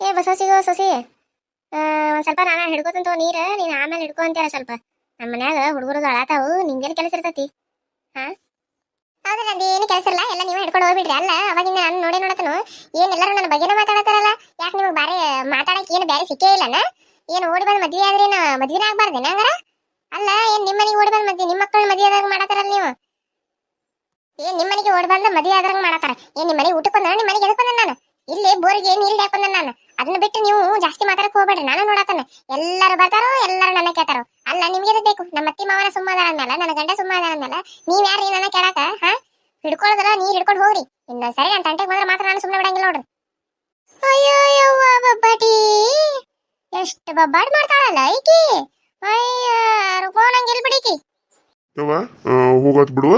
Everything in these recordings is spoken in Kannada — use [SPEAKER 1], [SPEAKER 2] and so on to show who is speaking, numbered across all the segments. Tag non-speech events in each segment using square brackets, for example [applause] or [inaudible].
[SPEAKER 1] ಏ ಬಸವಸಿಗೋ ಸೊಸಿ. ಸ್ವಲ್ಪ ನಾನು ಹಿಡ್ಕೋತಂತ ನೀರು. ನೀನು ಆಮೇಲೆ ಹಿಡ್ಕೊ ಅಂತೀರ ಸ್ವಲ್ಪ. ನಮ್ಮ ಮನ್ಯಾಗ ಹುಡುಗರು ಅಳಾತಾವು. ನಿಂಗೇನು ಕೆಲಸ ಇರ್ತತಿ? ಹಾ? ಹೌದು ನಂದು, ಏನು ಕೆಲಸ ಇಲ್ಲ. ಎಲ್ಲ ನೀವೇ ಹಿಡ್ಕೊಂಡು ಹೋಗ್ಬಿಡ್ರಿ. ಅಲ್ಲ ಅವಾಗಿಂದ ನಾನು ನೋಡಿ ನೋಡತನು ಏನ್ ಎಲ್ಲರೂ ನನ್ನ ಬಗ್ಗೆನ ಮಾತಾಡತಾರಲ್ಲ ಯಾಕೆ ನಿಮಗೆ ಬಾರಿ ಮಾತಾಡಕ್ಕೆ ಏನು ಬೇರೆ ಸಿಕ್ಕೇ ಇಲ್ಲನ ಏನು ಓಡಿ ಬಂದು ಮದ್ವೆ ಆದ್ರೆ ಏನು ಮದುವೆನ ಆಗ್ಬಾರ್ದೇನ ಹಂಗಾರ? ಅಲ್ಲ, ಏನ್ ನಿಮ್ಮ ಮನೆಗೆ ಓಡಿ ಬಂದು ಮದ್ವೆ, ನಿಮ್ಮ ಮಕ್ಕಳು ಮದ್ವೆ ಆದಾಗ ಮಾಡತಾರಲ್ಲ ನೀವು? ಏನ್ ನಿಮ್ಮ ಮನೆಗೆ ಓಡಿ ಬಂದು ಮದ್ವೆ ಆದ್ರಂಗೆ ಮಾಡತಾರ ಏನ್ ನಿಮ್ಮ ಮನೆಗೆ ಊಟಕ್ಕೆ ಬಂದ ನಿಮ್ಮ ಮನೆಗೆ ಎದಕ್ಕೆ ಬಂದ ನಾನು? ಇಲ್ಲಿ ಬೋರ್ಗೆ ನೀರು ಹಾಕೊಂಡ ನಾನು? ಅದನ್ನ ಬಿಟ್ಟು ನೀವು ಜಾಸ್ತಿ ಮಾತಾಡಕ್ ಹೋಗ್ಬೇಡ್ರಿ. ನಾನು ನೋಡತಾನೆ. ಎಲ್ಲರೂ ಬರ್ತಾರೋ ಎಲ್ಲರೂ ನನ್ನ ಕೇಳ್ತಾರೋ. ಅಲ್ಲ ನಿಮ್ಗೆ ಬೇಕು? ನಮ್ಮ ಅತ್ತಿ ಮಾವನ ಸುಮ್ಮ ಅಂದಲ್ಲ ನನ್ನ ಗಂಡ ಸುಮ್ಮ ಅದಾರ ಅಂದಲ್ಲ ನೀವ್ ಯಾರು ನನ್ನ ಕೇಳಾಕ ಹ? ಹಿಡ್ಕೊಳ್ಳೋದಲ್ಲ ನೀರ್ ಹಿಡ್ಕೊಂಡು ಹೋಗ್ರಿ. ಇನ್ನೊಂದ್ ಸರಿ ನನ್ನ ತಂಟೆಗೆ ಬಂದ್ರೆ ಮಾತ್ರ ನಾನು ಸುಮ್ಮನೆ ಬಿಡಂಗಿಲ್ಲ ನೋಡ್ರಿ. ಅಯ್ಯೋ ಎಷ್ಟು ಬಬ್ಬಾಟ್ ಮಾಡ್ತಾಳಲ್ಲ ಅಯ್ಯಾರು ಅಯ್ಯ ರುಕೋಣಂಗಿಲ್ ಬಿಡಿಕಿ?
[SPEAKER 2] ಯವ್ವ ಆ, ಹೋಗೋತ್ ಬಿಡುವ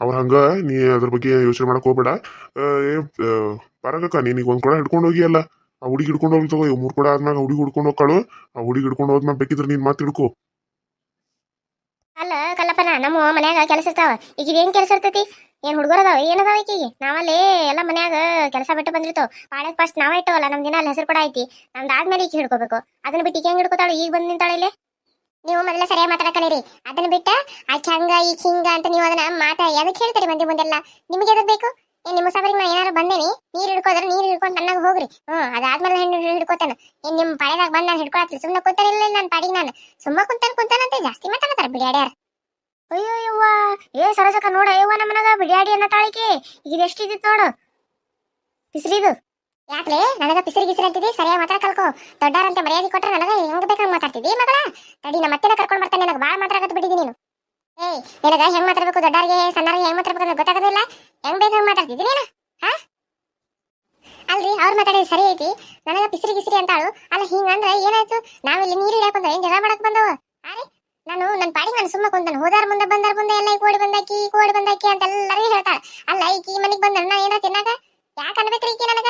[SPEAKER 2] ಅವ್ರ ಹಂಗ ನೀ ಅದ್ರ ಬಗ್ಗೆ ಯೋಚನೆ ಮಾಡಕ್ ಹೋಗ್ಬೇಡ. ಏ ಪರಗಕ್ಕ ನೀನೀಗ ಒಂದ್ ಕೊಡ ಹಿಡ್ಕೊಂಡು ಹೋಗಿ ಅಲ್ಲ ಆ ಹುಡುಗಿ ಹಿಡ್ಕೊಂಡು ಹೋಗ್ಲಿ ತಗೋ ಮೂರು ಕೂಡ ಆದ್ಮ್ಯಾಗ ಹುಡುಗಿ ಹಿಡ್ಕೊಂಡು ಹೋಗ್ಕಾಳು. ಆ ಹುಡುಗಿ ಹಿಡ್ಕೊಂಡು ಹೋದ್ಮ್ಯಾಗ ಬೇಕಿದ್ರೆ ನೀನ್ ಮಾತು ಹಿಡ್ಕೋ.
[SPEAKER 1] ಅಲ್ಲ, ಕಲ್ಲಪ್ಪನ, ನಮ್ಮ ಮನ್ಯಾಗ ಕೆಲಸ ಇರ್ತಾವ. ಈಗ ಏನ್ ಕೆಲಸ ಇರ್ತೈತಿ? ಏನ್ ಹುಡುಗರ ಅದಾವ? ಏನದಾವ ಈಕಿಗೆ? ನಾವಲ್ಲಿ ಎಲ್ಲ ಮನ್ಯಾಗ ಕೆಲಸ ಬಿಟ್ಟು ಬಂದಿರ್ತಾವ. ಪಾಳಕ್ ಫಸ್ಟ್ ನಾವ ಇಟ್ಟವಲ್ಲ, ನಮ್ ದಿನ ಅಲ್ಲಿ ಹೆಸರು ಕೂಡ ಐತಿ. ನಮ್ದು ಆದ್ಮೇಲೆ ಈಕಿ ಹಿಡ್ಕೋಬೇಕು. ಅದನ್ನ ಬಿಟ್ಟು ಈಕೆ ಹೆಂಗ್ ಹಿಡ್ಕೋತಾಳು? ಈಗ ಬಂದ್ ನಿಂತಾಳೆ ಇಲ್ಲಿ? ನೀವು ಮೊದಲ ಸರಿಯಾಗಿ ಮಾತಾಡಕಲಿರಿ ಅದನ್ನ ಬಿಟ್ಟ, ಆಕೆ ಹಂಗ, ಈಕೆ ಹಿಂಗ ಅಂತ ನೀವು ಅದನ್ನ ಮಾತಾ, ಎದಕ್ ಹೇಳ್ತಾರೆ ಮಂದಿ ಮುಂದೆಲ್ಲ? ನಿಮ್ಗೆ ಎದಕ್ ಬೇಕು? ಏನ್ ನಿಮ್ಮ ಸಬರಿಗೆ ನಾನು ಏನಾರು ಬಂದೇನಿ? ನೀರ್ ಹಿಡ್ಕೋದ್ರ ನೀರ್ ಹಿಡ್ಕೊಂಡ್ ತನ್ನಾಗ ಹೋಗ್ರಿ. ಹ್ಮ್ ಅದಾದ್ಮೇಲೆ ಹೆಣ್ಣು ಹಿಡ್ಕೋತಾನ. ಏನ್ ನಿಮ್ ಪಾಳ್ಯದಾಗ ಬಂದ್ ನಾನು ಹಿಡ್ಕೊಳತ್ರಿ ಸುಮ್ಮನೆ ಕೂತಾನಿಲ್ಲ ನಾನು ಪಾಡಿಗೆ ನಾನು. ಸುಮ್ಮ ಕುಂತಾನ ಕುಂತಾನಂತೆ ಜಾಸ್ತಿ ಮಾತಾಡತಾರ ಬಿಡ್ಯಾಡ್ಯಾರ. ಅಯ್ಯೋ ಯವ್ವ. ಏ ಸರಸಕ ನೋಡ ಯವ್ವ ನಮ್ಮನಗ ಬಿಡ್ಯಾಡಿ ಅನ್ನ ತಾಳಿಕೆ. ಈಗ ಎಷ್ಟಿದ್ದಿತ್ ನೋಡು. ಪಿಸ್ರಿದು ಯಾಕ್ಲೆ ನನಗ ಪಿಸ್ರಿ ಗಿಸಿರಿ ಅಂತಿದ್ದಿ ಸರಿಯಾಗಿ ಮಾತ್ರ ಕಲ್ಕೋ. ದೊಡ್ಡಾರಂತೆ ಮರ್ಯಾದೆ ಕೊಟ್ರೆ ನನಗ ಹೆಂಗ್ ಬೇಕಂಗ್ ಮಾತಾಡ್ತಿದ್ದಿ ಮಗಳ? ತಡಿ ನಮ್ಮ ಅತ್ತೆನ ಕರ್ಕೊಂಡ್ ಬರ್ತಾನೆ ನನಗ ಬಾಳ ಮಾತಾಡಕತ್ ಬಿಟ್ಟಿದ್ದೀನಿ ನೀನು. ಏಯ್, ನಿನಗ ಹೆಂಗ್ ಮಾತಾಡ್ಬೇಕು? ದೊಡ್ಡರಿಗೆ ಸಣ್ಣರಿಗೆ ಹೆಂಗ್ ಮಾತಾಡ್ಬೇಕು ಗೊತ್ತಾಗೋದಿಲ್ಲ ಹೆಂಗ್ ಬೇಕು ಹಂಗ್ ನೀನು? ಹಾ? ಅಲ್ರಿ, ಅವ್ರು ಮಾತಾಡೋದು ಸರಿ ಐತಿ. ನನಗ ಪಿಸ್ರಿ ಗಿಸ್ರಿ ಅಂತಾಳು. ಅಲ್ಲ ಹಿಂಗಂದ್ರೆ ಏನಾಯ್ತು? ನಾವಿಲ್ಲಿ ನೀರು ಇಡಕ್ ಬಂದ್ರೆ ಏನ್ ಜಗಳ ಮಾಡಕ್ ಬಂದವ? ಅರೆ ನಾನು ನನ್ನ ಪಾಡಿಗೆ ನಾನು ಸುಮ್ಮ ಕುಂತಾನೆ ಹೋದಾರ ಮುಂದೆ ಬಂದಾರ ಮುಂದೆ ಎಲ್ಲ ಈ ಕೋಡಿ ಬಂದಾಕಿ ಈ ಕೋಡಿ ಬಂದಾಕಿ ಅಂತ ಎಲ್ಲರಿಗೂ ಹೇಳ್ತಾಳೆ. ಅಲ್ಲ, ಈಕಿ ಮನೆಗೆ ಬಂದ ನಾ ಏನಾರ ತಿನ್ನಾಕ? ಯಾಕೆ ಅನ್ಬೇಕ್ರಿ ಈಕಿ ನನಗ?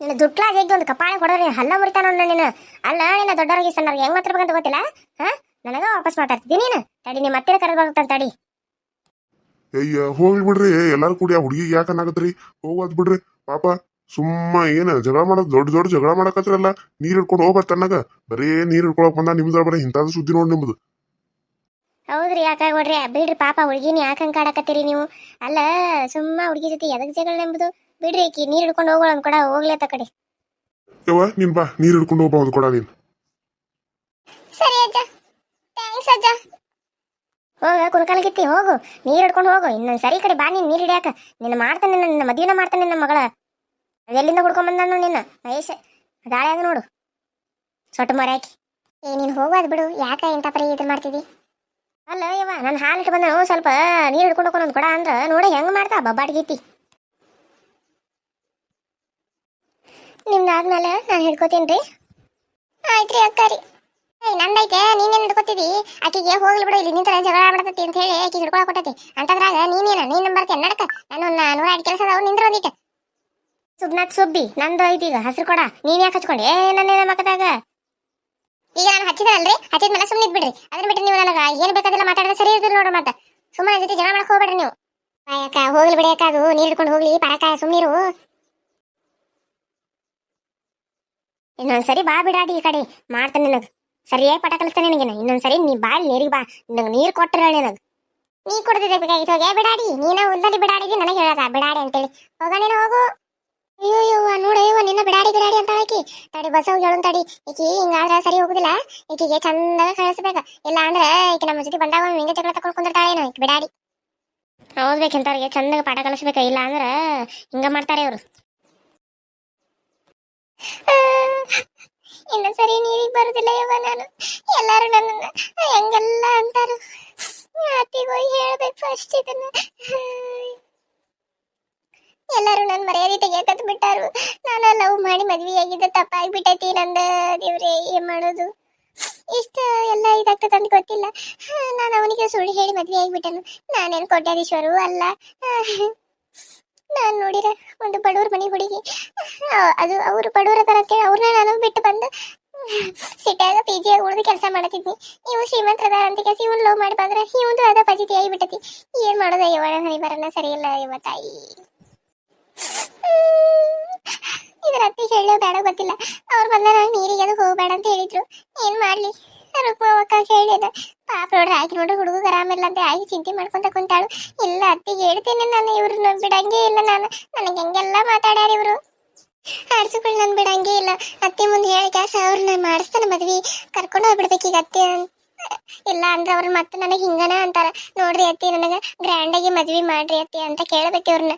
[SPEAKER 1] ನಿನ್ನ ದುಡ್ಲಾ ಜಗ್ಗಿ ಒಂದು ಕಪಾಳ ಕೊಡೋರಿ ಹಲ್ಲ ಮುರಿತಾನ ನೀನು? ಅಲ್ಲ, ನಿನ್ನ ದೊಡ್ಡವ್ರಿಗೆ ಸಣ್ಣವ್ರಿಗೆ ಹೆಂಗ್ ಮಾತಾಡ್ಬೇಕಂತ ಗೊತ್ತಿಲ್ಲ? ಹಾ? ನನಗ ವಾಪಸ್ ಮಾತಾಡ್ತಿದ್ದೀನಿ ನೀನು? ತಡಿ ನಿಮ್ಮ ಮತ್ತೆ ಕರೆದು ತಡಿ.
[SPEAKER 2] ಅಯ್ಯ ಹೋಗ್ಲಿ ಬಿಡ್ರಿ. ಎಲ್ಲಾರು ಕೂಡಿ ಆ ಹುಡುಗಿಗೆ ಯಾಕೆ ಅನ್ನಾಗತ್ರಿ ಹೋಗೋದ್ ಬಿಡ್ರಿ. ಪಾಪ ಸುಮ್ಮ ಏನ ಜಗಳ ಮಾಡೋದ್ ದೊಡ್ಡ ದೊಡ್ಡ ಜಗಳ ಮಾಡಕತ್ರಲ್ಲ ನೀರ್ ಹಿಡ್ಕೊಂಡು ಹೋಗ್ಬಾರ ತನ್ನಾಗ ಬರೇ ನೀರ್ ಹಿಡ್ಕೊಳಕ್ ಬಂದ ನಿಮ್ದ್ರ ಬರೀ ಇಂಥದ್ದು ಸುದ್ದಿ ನೋಡಿ ನಿಮ್ದು.
[SPEAKER 1] ಹೌದ್ರಿ ಯಾಕಾಗ್ಬಿಡ್ರಿ ಬಿಡ್ರಿ ಪಾಪ ಹುಡುಗಿನ ಯಾಕೆ ಹಂಗೆ ಕಾಡಕತ್ತೀರಿ ನೀವು? ಅಲ್ಲ ಸುಮ್ಮ ಹುಡುಗಿ ಜೊತೆ ಎದಕ್ ಜಗಳ ಎಂಬುದು ಬಿಡ್ರಿ ಈಕಿ ನೀರು ಹಿಡ್ಕೊಂಡು ಹೋಗೋಣ ಕೂಡ ಹೋಗ್ಲೇ ತಕಡೆ ಕಡೆ.
[SPEAKER 2] ಯವ್ವ ನೀನ್ ಬಾ. ನೀರ್ ಹಿಡ್ಕೊಂಡು ಹೋಗ್ಬಾ ಕೊಡ ನೀನ್
[SPEAKER 1] ಸರಿ ಅಜ್ಜ ಥ್ಯಾಂಕ್ಸ್ ಅಜ್ಜ ಹೋಗ ಕುಣಕಲ್ಗಿತ್ತಿ ಹೋಗು, ನೀರ್ ಹಿಡ್ಕೊಂಡು ಹೋಗು. ಇನ್ನೊಂದ್ ಸರಿ ಕಡೆ ಬಾ, ನೀನ್ ನೀರು ಹಿಡಿಯಾಕ. ನಿನ್ನ ಮಾಡ್ತಾನೆ, ನನ್ನ ಮದುವೆನ ಮಾಡ್ತಾನೆ ನನ್ನ ಮಗಳ. ಎಲ್ಲಿಂದ ಹುಡ್ಕೊಂಡ್ ಬಂದ ನಿನ್ನ? ಮಹೇಶ್ ದಾಳೆ ಆಗ ನೋಡು ಸೊಟ್ಟು ಮರ್ಯಾಕಿ ಏ, ನೀನ್ ಹೋಗೋದ್ ಬಿಡು. ಯಾಕ ಇಂಥ ಪರಿ ಇದು ಮಾಡ್ತಿದಿ? ಅಲ್ಲ, ಯವ್ವ ನನ್ನ ಹಾಲು ಇಟ್ಟು ಬಂದ ಸ್ವಲ್ಪ ನೀರ್ ಹಿಡ್ಕೊಂಡು ಹೋಗೋಣ ಕೊಡ ಅಂದ್ರ ನೋಡ ಹೆಂಗ್ ಮಾಡ್ತಾ ಬಬ್ಬಾಟ್ಗೀತಿ ನಿಮ್ದಾದ್ಮೇಲೆ ನಾನು ಹಿಡ್ಕೋತೀನಿ ರೀ. ಆಯ್ತ್ರಿ ಅಕ್ಕಾರಿ. ಏಯ್ ನಂದೈತೆ, ನೀನೇನ್ ಹಿಡ್ಕೊತಿದಿ ಆಕಿಗೆ ಹೋಗ್ಲಿ ಬಿಡು, ಇಲ್ಲಿ ನಿಂತರ ಜಗಳ ಮಾಡ್ತತಿ ಅಂತ ಹೇಳಿ ಆಕಿ ಹಿಡ್ಕೊಳಕ್ ಕೊಟ್ಟತಿ. ಅಂತದ್ರಾಗ ನೀನೇನ, ನೀನ್ ನಂಬರ್ತಿ ನಡಕ. ನಾನು ನೂರ ಎರಡು ಕೆಲಸ ಅದಾವ, ನಿಂದ್ರ ಒಂದಿಟ್ಟು. ಸುಬ್ನಾಥ್ ಸುಬ್ಬಿ, ನಂದು ಐತಿ ಈಗ, ಹಸಿರು ಕೊಡ. ನೀನ್ ಯಾಕೆ ಹಚ್ಕೊಂಡೆ? ಏ, ನನ್ನ ಮಕದಾಗ ಈಗ ನಾನು ಹಚ್ಚಿದ್ರಲ್ರಿ ಹಚ್ಚಿದ್ಮೇಲೆ ಸುಮ್ಮನೆ ಬಿಡ್ರಿ ಅದನ್ನ ಬಿಟ್ಟು ನೀವು ನನಗ ಏನ್ ಬೇಕಾದಿಲ್ಲ ಮಾತಾಡಿದ್ರೆ ಸರಿ ಇರ್ತೀರಿ ನೋಡ್ರಿ ಮತ್ತೆ. ಸುಮ್ಮನೆ ಜೊತೆ ಜಗಳ ಮಾಡಕ್ ಹೋಗ್ಬೇಡ್ರಿ ನೀವು. ಅಕ್ಕ ಹೋಗ್ಲಿ ಬಿಡಿ ಅಕ್ಕ ಅದು? ನೀರ್ ಹಿಡ್ಕೊಂಡು ಹೋಗ್ಲಿ, ಪರಕ ಸುಮ್ಮನಿರು ಇನ್ನೊಂದ್ಸರಿ ಬಾ ಬಿಡಾಡಿ ಈ ಕಡೆ. ಮಾಡ್ತಾನೆ ನಿನಗ್. ಸರಿಯಾಗಿ ಪಟ ಕಲಿಸ್ತಾನೆ ನಿನಗೆ ಇನ್ನೊಂದ್ಸರಿ ನೀ ಬಾ ಇಲ್ಲಿ ನೀರಿಗೆ ಬಾ. ನಂಗೆ ನೀರು ಕೊಟ್ಟರೆ ನನಗೆ. ನೀ ಕೊಡ್ತಿದ್ದೆ ಬೇಕಾಗಿತ್ತು ಹೋಗಿ. ಬಿಡಾಡಿ. ನೀನ ಉಲ್ದಲ್ಲಿ ಬಿಡಾಡಿದಿ ನನಗೆ ಹೇಳದ ಬಿಡಾಡಿ ಅಂತೇಳಿ. ಹೋಗ ನೀನು, ಹೋಗು. ಅಯ್ಯೋ ಅಯ್ಯೋ ನೋಡ ಅಯ್ಯೋ ನಿನ್ನ ಬಿಡಾಡಿ ಬಿಡಾಡಿ ಅಂತ ಆಕಿ. ತಡಿ, ಬಸ್ ಹೋಗಿ ತಡಿ. ಈಕಿ ಹಿಂಗಾದ್ರೆ ಸರಿ ಹೋಗುದಿಲ್ಲ. ಈಕಿಗೆ ಚಂದಾಗ ಕಳಿಸ್ಬೇಕ. ಇಲ್ಲ ಅಂದ್ರೆ ಈಕಿ ನಮ್ಮ ಜೊತೆ ಬಂದಾಗ ಹಿಂಗೆ ಜಗಳ ಈಕಿ ಬಿಡಾಡಿ. ಓದ್ಬೇಕಂತವ್ರಿಗೆ ಚಂದಾಗ ಪಾಠ ಕಲಿಸ್ಬೇಕ. ಇಲ್ಲ ಅಂದ್ರೆ ಹಿಂಗ ಮಾಡ್ತಾರೆ ಇವರು. ಇನ್ನು ಸರಿ ನೀರಿಗೆ ಬರುದಿಲ್ಲ ಯವ್ವ ನಾನು. ಎಲ್ಲಾರು ನನ್ನ ಹೆಂಗೆಲ್ಲ ಅಂತಾರು. ಅತ್ತಿಗೆ ಹೋಗಿ ಹೇಳ್ಬೇಕು ಫಸ್ಟ್ ಇದನ್ನ. ಎಲ್ಲರೂ ನನ್ನ ಮರ್ಯಾದೆ ತೆಗಿಯಕತ್ ಬಿಟ್ಟಾರು. ನಾನು ಲವ್ ಮಾಡಿ ಮದ್ವೆ ಆಗಿದ್ದ ತಪ್ಪಾಗ್ಬಿಟ್ಟೈತಿ ನಂದ ದೇವ್ರೆ, ಏನ್ ಮಾಡೋದು? ಇಷ್ಟ ಎಲ್ಲ ಇದಾಗ್ತದೆ ಅಂತ ಗೊತ್ತಿಲ್ಲ. ನಾನು ಅವನಿಗೆ ಸುಳ್ಳು ಹೇಳಿ ಮದ್ವೆ ಆಗಿಬಿಟ್ಟನು. ನಾನೇನು ಕೋಟ್ಯಾಧೀಶ್ವರು ಅಲ್ಲ. ನಾನು ನೋಡಿರ ಒಂದು ಬಡವ್ರ ಮನೆ ಹುಡುಗಿ. ಅದು ಅವರು ಬಡವ್ರ ಅದಾರ ಅಂತೇಳಿ ಅವ್ರನ್ನ ನಾನು ಬಿಟ್ಟು ಬಂದು ಸಿಟ್ಯಾಗ ಪಿ ಜಿಯಾಗ ಉಳಿದು ಕೆಲಸ ಮಾಡತಿದ್ನಿ ಇವು ಶ್ರೀಮಂತ ಅಂತ ಕೆಲಸ, ಇವನು ಲವ್ ಮಾಡಿ ಬಂದ್ರೆ ಇವಂದು ಅದ ಪಜಿತಿ ಆಗಿಬಿಟ್ಟತಿ. ಏನು ಮಾಡೋದ ಇವಳ ಹನಿ ಬರನ ಸರಿ ಇಲ್ಲ ಇವ ತಾಯಿ. ಇದ್ರ ಅತ್ತಿ ಹೇಳೋ ಬೇಡ ಗೊತ್ತಿಲ್ಲ. ಅವ್ರು ಬಂದ ನಾನು ನೀರಿಗೆ ಅದು ಹೋಗ್ಬೇಡ ಅಂತ ಹೇಳಿದ್ರು. ಏನು ಮಾಡ್ಲಿ? ರುಕ್ಮಕ್ಕ ಹೇಳಿದ. ಪಾಪ ನೋಡ್ರಿ ಆಗಿ ನೋಡ್ರಿ ಹುಡುಗ ಆರಾಮಿಲ್ಲ ಅಂತ ಆಗಿ ಚಿಂತೆ ಮಾಡ್ಕೊಂತ ಕುಂತಾಳು. ಇಲ್ಲ ಅತ್ತಿಗೆ ಹೇಳ್ತೀನಿ ನಾನು ಇವ್ರನ್ನ ಬಿಡಂಗೇ ಇಲ್ಲ ನಾನು. ನನಗೆ ಹೆಂಗೆಲ್ಲ ಮಾತಾಡ್ಯಾರ ಇವರು? ಆಡ್ಸಿಕೊಳ್ಳಿ ನಾನು ಬಿಡಂಗೇ ಇಲ್ಲ. ಅತ್ತೆ ಮುಂದೆ ಹೇಳಿ, ಕ್ಯಾಸ ಅವ್ರನ್ನ ಮಾಡಿಸ್ತಾನೆ ಮದ್ವಿ. ಕರ್ಕೊಂಡು ಹೋಗ್ಬಿಡ್ಬೇಕು ಈಗ ಅತ್ತೆ ಅಂತ. ಇಲ್ಲ ಅಂದ್ರೆ ಅವ್ರು ಮತ್ತೆ ನನಗೆ ಹಿಂಗನ ಅಂತಾರ. ನೋಡ್ರಿ ಅತ್ತಿ, ನನಗೆ ಗ್ರ್ಯಾಂಡಾಗಿ ಮದ್ವಿ ಮಾಡ್ರಿ ಅತ್ತಿ ಅಂತ ಕೇಳಬೇಕು ಇವ್ರನ್ನ